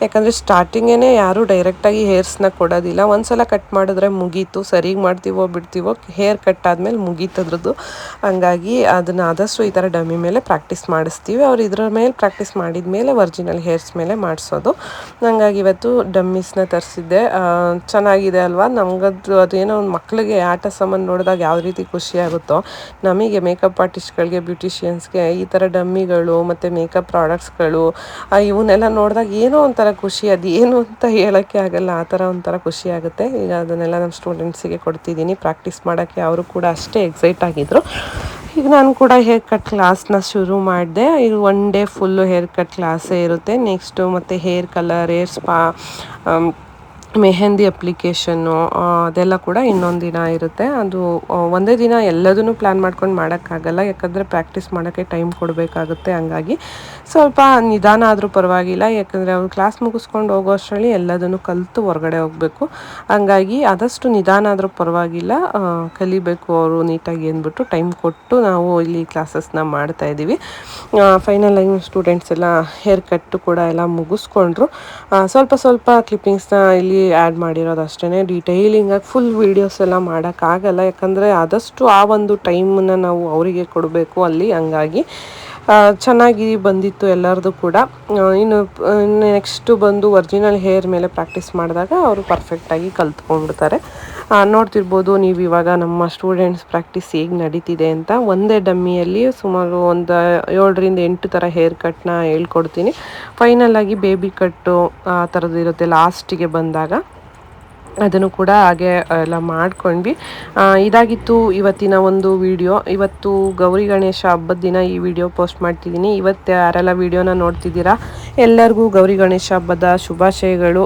ಯಾಕಂದರೆ ಸ್ಟಾರ್ಟಿಂಗೇ ಯಾರೂ ಡೈರೆಕ್ಟಾಗಿ ಹೇರ್ಸ್ನ ಕೊಡೋದಿಲ್ಲ. ಒಂದ್ಸಲ ಕಟ್ ಮಾಡಿದ್ರೆ ಮುಗೀತು, ಸರಿಗೆ ಮಾಡ್ತೀವೋ ಬಿಡ್ತೀವೋ ಹೇರ್ ಕಟ್ ಆದಮೇಲೆ ಮುಗೀತದ್ರದ್ದು ಹಂಗಾಗಿ ಅದನ್ನು ಆದಷ್ಟು ಈ ಥರ ಡಮ್ಮಿ ಮೇಲೆ ಪ್ರಾಕ್ಟೀಸ್ ಮಾಡಿಸ್ತೀವಿ. ಅವ್ರು ಇದ್ರ ಮೇಲೆ ಪ್ರಾಕ್ಟೀಸ್ ಮಾಡಿದ ಮೇಲೆ ಒರಿಜಿನಲ್ ಹೇರ್ಸ್ ಮೇಲೆ ಮಾಡಿಸೋದು. ಹಂಗಾಗಿ ಇವತ್ತು ಡಮ್ಮೀಸ್ನ ತರಿಸಿದ್ದೆ. ಚೆನ್ನಾಗಿದೆ ಅಲ್ವಾ? ನಮಗಂತೂ ಅದು ಅದೇನೋ ಒಂದು ಮಕ್ಕಳಿಗೆ ಆಟ ಸಾಮಾನು ನೋಡಿದಾಗ ಯಾವ ರೀತಿ ಖುಷಿ ಆಗುತ್ತೋ, ನಮಗೆ ಮೇಕಪ್ ಆರ್ಟಿಸ್ಟ್ಗಳಿಗೆ ಬ್ಯೂಟಿಷಿಯನ್ಸ್ಗೆ ಈ ಥರ ಡಮ್ಮಿಗಳು ಮತ್ತು ಮೇಕಪ್ ಪ್ರಾಡಕ್ಟ್ಸ್ಗಳು ಇವನ್ನೆಲ್ಲ ನೋಡಿದಾಗ ಏನೋ ಒಂಥರ ಖುಷಿ, ಅದು ಏನು ಅಂತ ಹೇಳೋಕ್ಕೆ ಆಗಲ್ಲ, ಆ ಥರ ಒಂಥರ ಖುಷಿ ಆಗುತ್ತೆ. ಈಗ ಅದನ್ನೆಲ್ಲ ನಮ್ಮ ಸ್ಟೂಡೆಂಟ್ಸಿಗೆ ಕೊಡ್ತಿದ್ದೀನಿ. ಪ್ರಾಕ್ಟೀಸ್ ಮಾಡೋಕ್ಕೆ ಅವರು ಕೂಡ ಅಷ್ಟೇ ಎಕ್ಸೈಟ್ ಆಗಿದ್ದರು ಈಗ ನಾನು ಕೂಡ ಹೇರ್ ಕಟ್ ಕ್ಲಾಸ್ನ ಶುರು ಮಾಡಿದೆ. ಈಗ one day full hair cut ಕ್ಲಾಸೇ ಇರುತ್ತೆ. ನೆಕ್ಸ್ಟು ಮತ್ತು hair colour hair spa mehndi application ಅದೆಲ್ಲ ಕೂಡ ಇನ್ನೊಂದು ದಿನ ಇರುತ್ತೆ. ಅದು ಒಂದೇ ದಿನ ಎಲ್ಲದನ್ನು ಪ್ಲ್ಯಾನ್ ಮಾಡ್ಕೊಂಡು ಮಾಡೋಕ್ಕಾಗಲ್ಲ. ಯಾಕಂದರೆ ಪ್ರಾಕ್ಟೀಸ್ ಮಾಡೋಕ್ಕೆ ಟೈಮ್ ಕೊಡಬೇಕಾಗುತ್ತೆ ಹಂಗಾಗಿ. ಸ್ವಲ್ಪ ನಿಧಾನ ಆದರೂ ಪರವಾಗಿಲ್ಲ. ಯಾಕಂದರೆ ಅವ್ರು ಕ್ಲಾಸ್ ಮುಗಿಸ್ಕೊಂಡು ಹೋಗೋ ಅಷ್ಟರಲ್ಲಿ ಎಲ್ಲದನ್ನು ಕಲಿತು ಹೊರಗಡೆ ಹೋಗಬೇಕು. ಹಂಗಾಗಿ ಆದಷ್ಟು ನಿಧಾನ ಆದರೂ ಪರವಾಗಿಲ್ಲ. ಕಲಿಬೇಕು ಅವರು ನೀಟಾಗಿ ಅಂದ್ಬಿಟ್ಟು ಟೈಮ್ ಕೊಟ್ಟು ನಾವು ಇಲ್ಲಿ ಕ್ಲಾಸಸ್ನ ಮಾಡ್ತಾ ಇದ್ದೀವಿ. ಫೈನಲ್ ಆಗಿ ಸ್ಟೂಡೆಂಟ್ಸ್ ಎಲ್ಲ ಹೇರ್ ಕಟ್ಟು ಕೂಡ ಎಲ್ಲ ಮುಗಿಸ್ಕೊಂಡ್ರು. ಸ್ವಲ್ಪ ಸ್ವಲ್ಪ ಕ್ಲಿಪ್ಪಿಂಗ್ಸ್ನ ಇಲ್ಲಿ ಆ್ಯಡ್ ಮಾಡಿರೋದು ಅಷ್ಟೇ ಡೀಟೇಲಿಂಗಾಗಿ ಫುಲ್ ವೀಡಿಯೋಸ್ ಎಲ್ಲ ಮಾಡೋಕ್ಕಾಗಲ್ಲ. ಯಾಕಂದರೆ ಆದಷ್ಟು ಆ ಒಂದು ಟೈಮನ್ನು ನಾವು ಅವರಿಗೆ ಕೊಡಬೇಕು ಅಲ್ಲಿ ಹಂಗಾಗಿ. ಚೆನ್ನಾಗಿ ಬಂದಿತ್ತು ಎಲ್ಲರದು ಕೂಡ. ಇನ್ನು ನೆಕ್ಸ್ಟು ಬಂದು ಒರಿಜಿನಲ್ ಹೇರ್ ಮೇಲೆ ಪ್ರಾಕ್ಟೀಸ್ ಮಾಡಿದಾಗ ಅವರು ಪರ್ಫೆಕ್ಟಾಗಿ ಕಲ್ತ್ಕೊಂಡ್ಬಿಡ್ತಾರೆ. ನೋಡ್ತಿರ್ಬೋದು ನೀವು ಇವಾಗ ನಮ್ಮ ಸ್ಟೂಡೆಂಟ್ಸ್ ಪ್ರಾಕ್ಟೀಸ್ ಹೇಗೆ ನಡೀತಿದೆ ಅಂತ. ಒಂದೇ ಡಮ್ಮಿಯಲ್ಲಿ ಸುಮಾರು ಒಂದು ಏಳರಿಂದ ಎಂಟು ಥರ ಹೇರ್ ಕಟ್ನ ಹೇಳ್ಕೊಡ್ತೀನಿ. ಫೈನಲ್ ಆಗಿ ಬೇಬಿ ಕಟ್ಟು ಆ ಥರದ್ದು ಇರುತ್ತೆ ಲಾಸ್ಟಿಗೆ ಬಂದಾಗ. ಅದನ್ನು ಕೂಡ ಹಾಗೆ ಎಲ್ಲ ಮಾಡ್ಕೊಂಡ್ವಿ. ಇದಾಗಿತ್ತು ಇವತ್ತಿನ ಒಂದು ವಿಡಿಯೋ. ಇವತ್ತು ಗೌರಿ ಗಣೇಶ ಹಬ್ಬದ ದಿನ ಈ ವಿಡಿಯೋ ಪೋಸ್ಟ್ ಮಾಡ್ತಿದ್ದೀನಿ. ಇವತ್ತು ಯಾರೆಲ್ಲ ವಿಡಿಯೋನ ನೋಡ್ತಿದ್ದೀರಾ, ಎಲ್ಲರಿಗೂ ಗೌರಿ ಗಣೇಶ ಹಬ್ಬದ ಶುಭಾಶಯಗಳು.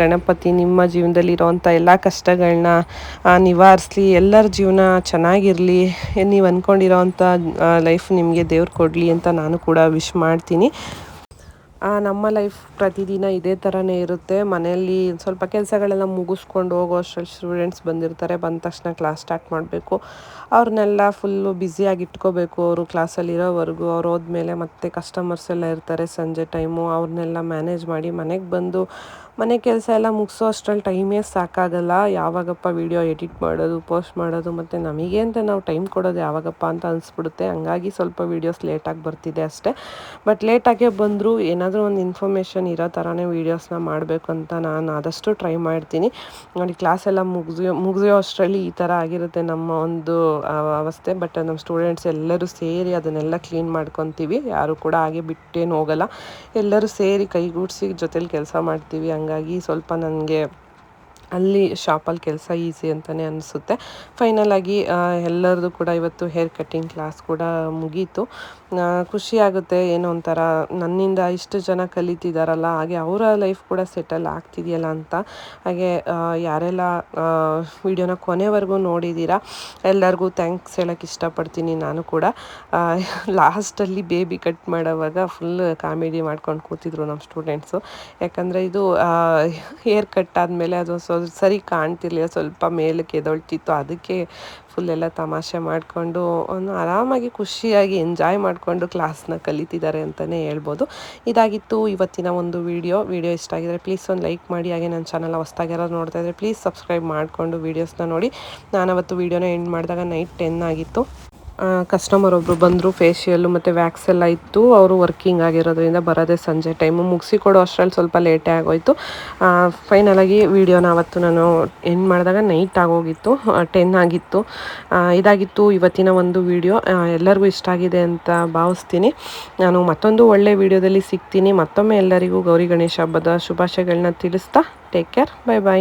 ಗಣಪತಿ ನಿಮ್ಮ ಜೀವನದಲ್ಲಿ ಇರೋವಂಥ ಎಲ್ಲ ಕಷ್ಟಗಳನ್ನ ನಿವಾರಿಸಲಿ, ಎಲ್ಲರ ಜೀವನ ಚೆನ್ನಾಗಿರಲಿ ನೀವು ಅಂದ್ಕೊಂಡಿರೋವಂಥ ಲೈಫ್ ನಿಮಗೆ ದೇವ್ರು ಕೊಡಲಿ ಅಂತ ನಾನು ಕೂಡ ವಿಶ್ ಮಾಡ್ತೀನಿ. ನಮ್ಮ ಲೈಫ್ ಪ್ರತಿದಿನ ಇದೇ ಥರನೇ ಇರುತ್ತೆ. ಮನೆಯಲ್ಲಿ ಸ್ವಲ್ಪ ಕೆಲಸಗಳೆಲ್ಲ ಮುಗಿಸ್ಕೊಂಡು ಹೋಗೋ ಅಷ್ಟರಲ್ಲಿ ಸ್ಟೂಡೆಂಟ್ಸ್ ಬಂದಿರ್ತಾರೆ. ಬಂದ ತಕ್ಷಣ ಕ್ಲಾಸ್ ಸ್ಟಾರ್ಟ್ ಮಾಡಬೇಕು. ಅವ್ರನ್ನೆಲ್ಲ ಫುಲ್ಲು ಬ್ಯುಸಿಯಾಗಿ ಇಟ್ಕೋಬೇಕು. ಅವರು ಕ್ಲಾಸಲ್ಲಿರೋವರೆಗೂ ಅವ್ರು ಹೋದ್ಮೇಲೆ ಮತ್ತೆ ಕಸ್ಟಮರ್ಸ್ ಎಲ್ಲ ಇರ್ತಾರೆ ಸಂಜೆ ಟೈಮು ಅವ್ರನ್ನೆಲ್ಲ ಮ್ಯಾನೇಜ್ ಮಾಡಿ ಮನೆಗೆ ಬಂದು ಮನೆ ಕೆಲಸ ಎಲ್ಲ ಮುಗಿಸೋ ಅಷ್ಟರಲ್ಲಿ ಟೈಮೇ ಸಾಕಾಗಲ್ಲ. ಯಾವಾಗಪ್ಪ ವಿಡಿಯೋ ಎಡಿಟ್ ಮಾಡೋದು ಪೋಸ್ಟ್ ಮಾಡೋದು, ಮತ್ತು ನಮಗೆ ಅಂತ ನಾವು ಟೈಮ್ ಕೊಡೋದು ಯಾವಾಗಪ್ಪ ಅಂತ ಅನಿಸ್ಬಿಡುತ್ತೆ. ಹಂಗಾಗಿ ಸ್ವಲ್ಪ ವೀಡಿಯೋಸ್ ಲೇಟಾಗಿ ಬರ್ತಿದೆ ಅಷ್ಟೇ. ಬಟ್ ಲೇಟಾಗೇ ಬಂದರೂ ಏನಾದರೂ ಒಂದು ಇನ್ಫಾರ್ಮೇಷನ್ ಇರೋ ಥರನೇ ವೀಡಿಯೋಸ್ನ ಮಾಡಬೇಕು ಅಂತ ನಾನು ಆದಷ್ಟು ಟ್ರೈ ಮಾಡ್ತೀನಿ. ನೋಡಿ ಕ್ಲಾಸ್ ಎಲ್ಲ ಮುಗಿಸೋ ಮುಗಿಸೋ ಅಷ್ಟರಲ್ಲಿ ಈ ಥರ ಆಗಿರುತ್ತೆ ನಮ್ಮ ಒಂದು ಅವಸ್ಥೆ. ಬಟ್ ನಮ್ಮ ಸ್ಟೂಡೆಂಟ್ಸ್ ಎಲ್ಲರೂ ಸೇರಿ ಅದನ್ನೆಲ್ಲ ಕ್ಲೀನ್ ಮಾಡ್ಕೊತೀವಿ. ಯಾರು ಕೂಡ ಹಾಗೆ ಬಿಟ್ಟೇನು ಹೋಗಲ್ಲ. ಎಲ್ಲರೂ ಸೇರಿ ಕೈಗೂಡಿಸಿ ಜೊತೇಲಿ ಕೆಲಸ ಮಾಡ್ತೀವಿ. ಹಂಗಾಗಿ ಸ್ವಲ್ಪ ನನಗೆ ಅಲ್ಲಿ ಶಾಪಲ್ಲಿ ಕೆಲಸ ಈಸಿ ಅಂತಲೇ ಅನಿಸುತ್ತೆ. ಫೈನಲ್ ಆಗಿ ಆ, ಎಲ್ಲರದು ಕೂಡ ಇವತ್ತು ಹೇರ್ ಕಟ್ಟಿಂಗ್ ಕ್ಲಾಸ್ ಕೂಡ ಮುಗೀತು. ಆ, ಖುಷಿ ಆಗುತ್ತೆ. ಏನೋ ಒಂಥರ ನನ್ನಿಂದ ಇಷ್ಟು ಜನ ಕಲಿತಿದ್ದಾರಲ್ಲ ಹಾಗೆ ಅವರ ಲೈಫ್ ಕೂಡ ಸೆಟಲ್ ಆಗ್ತಿದೆಯಲ್ಲ ಅಂತ. ಹಾಗೆ ಯಾರೆಲ್ಲ ವಿಡಿಯೋನ ಕೊನೆವರೆಗೂ ನೋಡಿದ್ದೀರಾ ಎಲ್ಲರಿಗೂ ಥ್ಯಾಂಕ್ಸ್ ಹೇಳೋಕ್ಕೆ ಇಷ್ಟಪಡ್ತೀನಿ ನಾನು ಕೂಡ. ಲಾಸ್ಟಲ್ಲಿ ಬೇಬಿ ಕಟ್ ಮಾಡೋವಾಗ ಫುಲ್ ಕಾಮಿಡಿ ಮಾಡ್ಕೊಂಡು ಕೂತಿದ್ರು ನಮ್ಮ ಸ್ಟೂಡೆಂಟ್ಸು ಯಾಕಂದರೆ ಇದು ಹೇರ್ ಕಟ್ ಆದಮೇಲೆ ಅದು ಸರಿ ಕಾಣ್ತಿರ್ಲಿಲ್ಲ. ಸ್ವಲ್ಪ ಮೇಲಕ್ಕೆ ಎದೊಳ್ತಿತ್ತು ಅದಕ್ಕೆ ಫುಲ್ ಎಲ್ಲ ತಮಾಷೆ ಮಾಡಿಕೊಂಡು ಒಂದು ಆರಾಮಾಗಿ ಖುಷಿಯಾಗಿ ಎಂಜಾಯ್ ಮಾಡಿಕೊಂಡು ಕ್ಲಾಸ್ನ ಕಲಿತಿದ್ದಾರೆ ಅಂತಲೇ ಹೇಳ್ಬೋದು. ಇದಾಗಿತ್ತು ಇವತ್ತಿನ ಒಂದು ವಿಡಿಯೋ. ವಿಡಿಯೋ ಇಷ್ಟ ಆಗಿದ್ರೆ ಪ್ಲೀಸ್ ಒಂದು ಲೈಕ್ ಮಾಡಿ. ಹಾಗೆ ನನ್ನ ಚಾನಲ್ ಹೊಸ್ದಾಗಿರೋದು ನೋಡ್ತಾ ಇದ್ದರೆ ಪ್ಲೀಸ್ ಸಬ್ಸ್ಕ್ರೈಬ್ ಮಾಡಿಕೊಂಡು ವೀಡಿಯೋಸ್ನ ನೋಡಿ. ನಾನು ಅವತ್ತು ವೀಡಿಯೋನ ಎಂಡ್ ಮಾಡಿದಾಗ ನೈಟ್ ಟೆನ್ ಆಗಿತ್ತು. ಕಸ್ಟಮರ್ ಒಬ್ಬರು ಬಂದರು ಫೇಶಿಯಲ್ಲು ಮತ್ತು ವ್ಯಾಕ್ಸ್ ಎಲ್ಲ ಇತ್ತು. ಅವರು ವರ್ಕಿಂಗ್ ಆಗಿರೋದ್ರಿಂದ ಬರೋದೇ ಸಂಜೆ ಟೈಮು ಮುಗಿಸಿ ಕೊಡೋ ಅಷ್ಟರಲ್ಲಿ ಸ್ವಲ್ಪ ಲೇಟೇ ಆಗೋಯ್ತು. ಫೈನಲಾಗಿ ವೀಡಿಯೋನ ಅವತ್ತು ನಾನು ಎಂಡ್ ಮಾಡಿದಾಗ ನೈಟ್ ಆಗೋಗಿತ್ತು. ಟೆನ್ ಆಗಿತ್ತು. ಇದಾಗಿತ್ತು ಇವತ್ತಿನ ಒಂದು ವಿಡಿಯೋ ಎಲ್ಲರಿಗೂ ಇಷ್ಟ ಆಗಿದೆ ಅಂತ ಭಾವಿಸ್ತೀನಿ. ನಾನು ಮತ್ತೊಂದು ಒಳ್ಳೆ ವಿಡಿಯೋದಲ್ಲಿ ಸಿಗ್ತೀನಿ. ಮತ್ತೊಮ್ಮೆ ಎಲ್ಲರಿಗೂ ಗೌರಿ ಗಣೇಶ ಹಬ್ಬದ ಶುಭಾಶಯಗಳನ್ನ ತಿಳಿಸ್ತಾ ಟೇಕ್ ಕೇರ್ ಬೈ ಬಾಯ್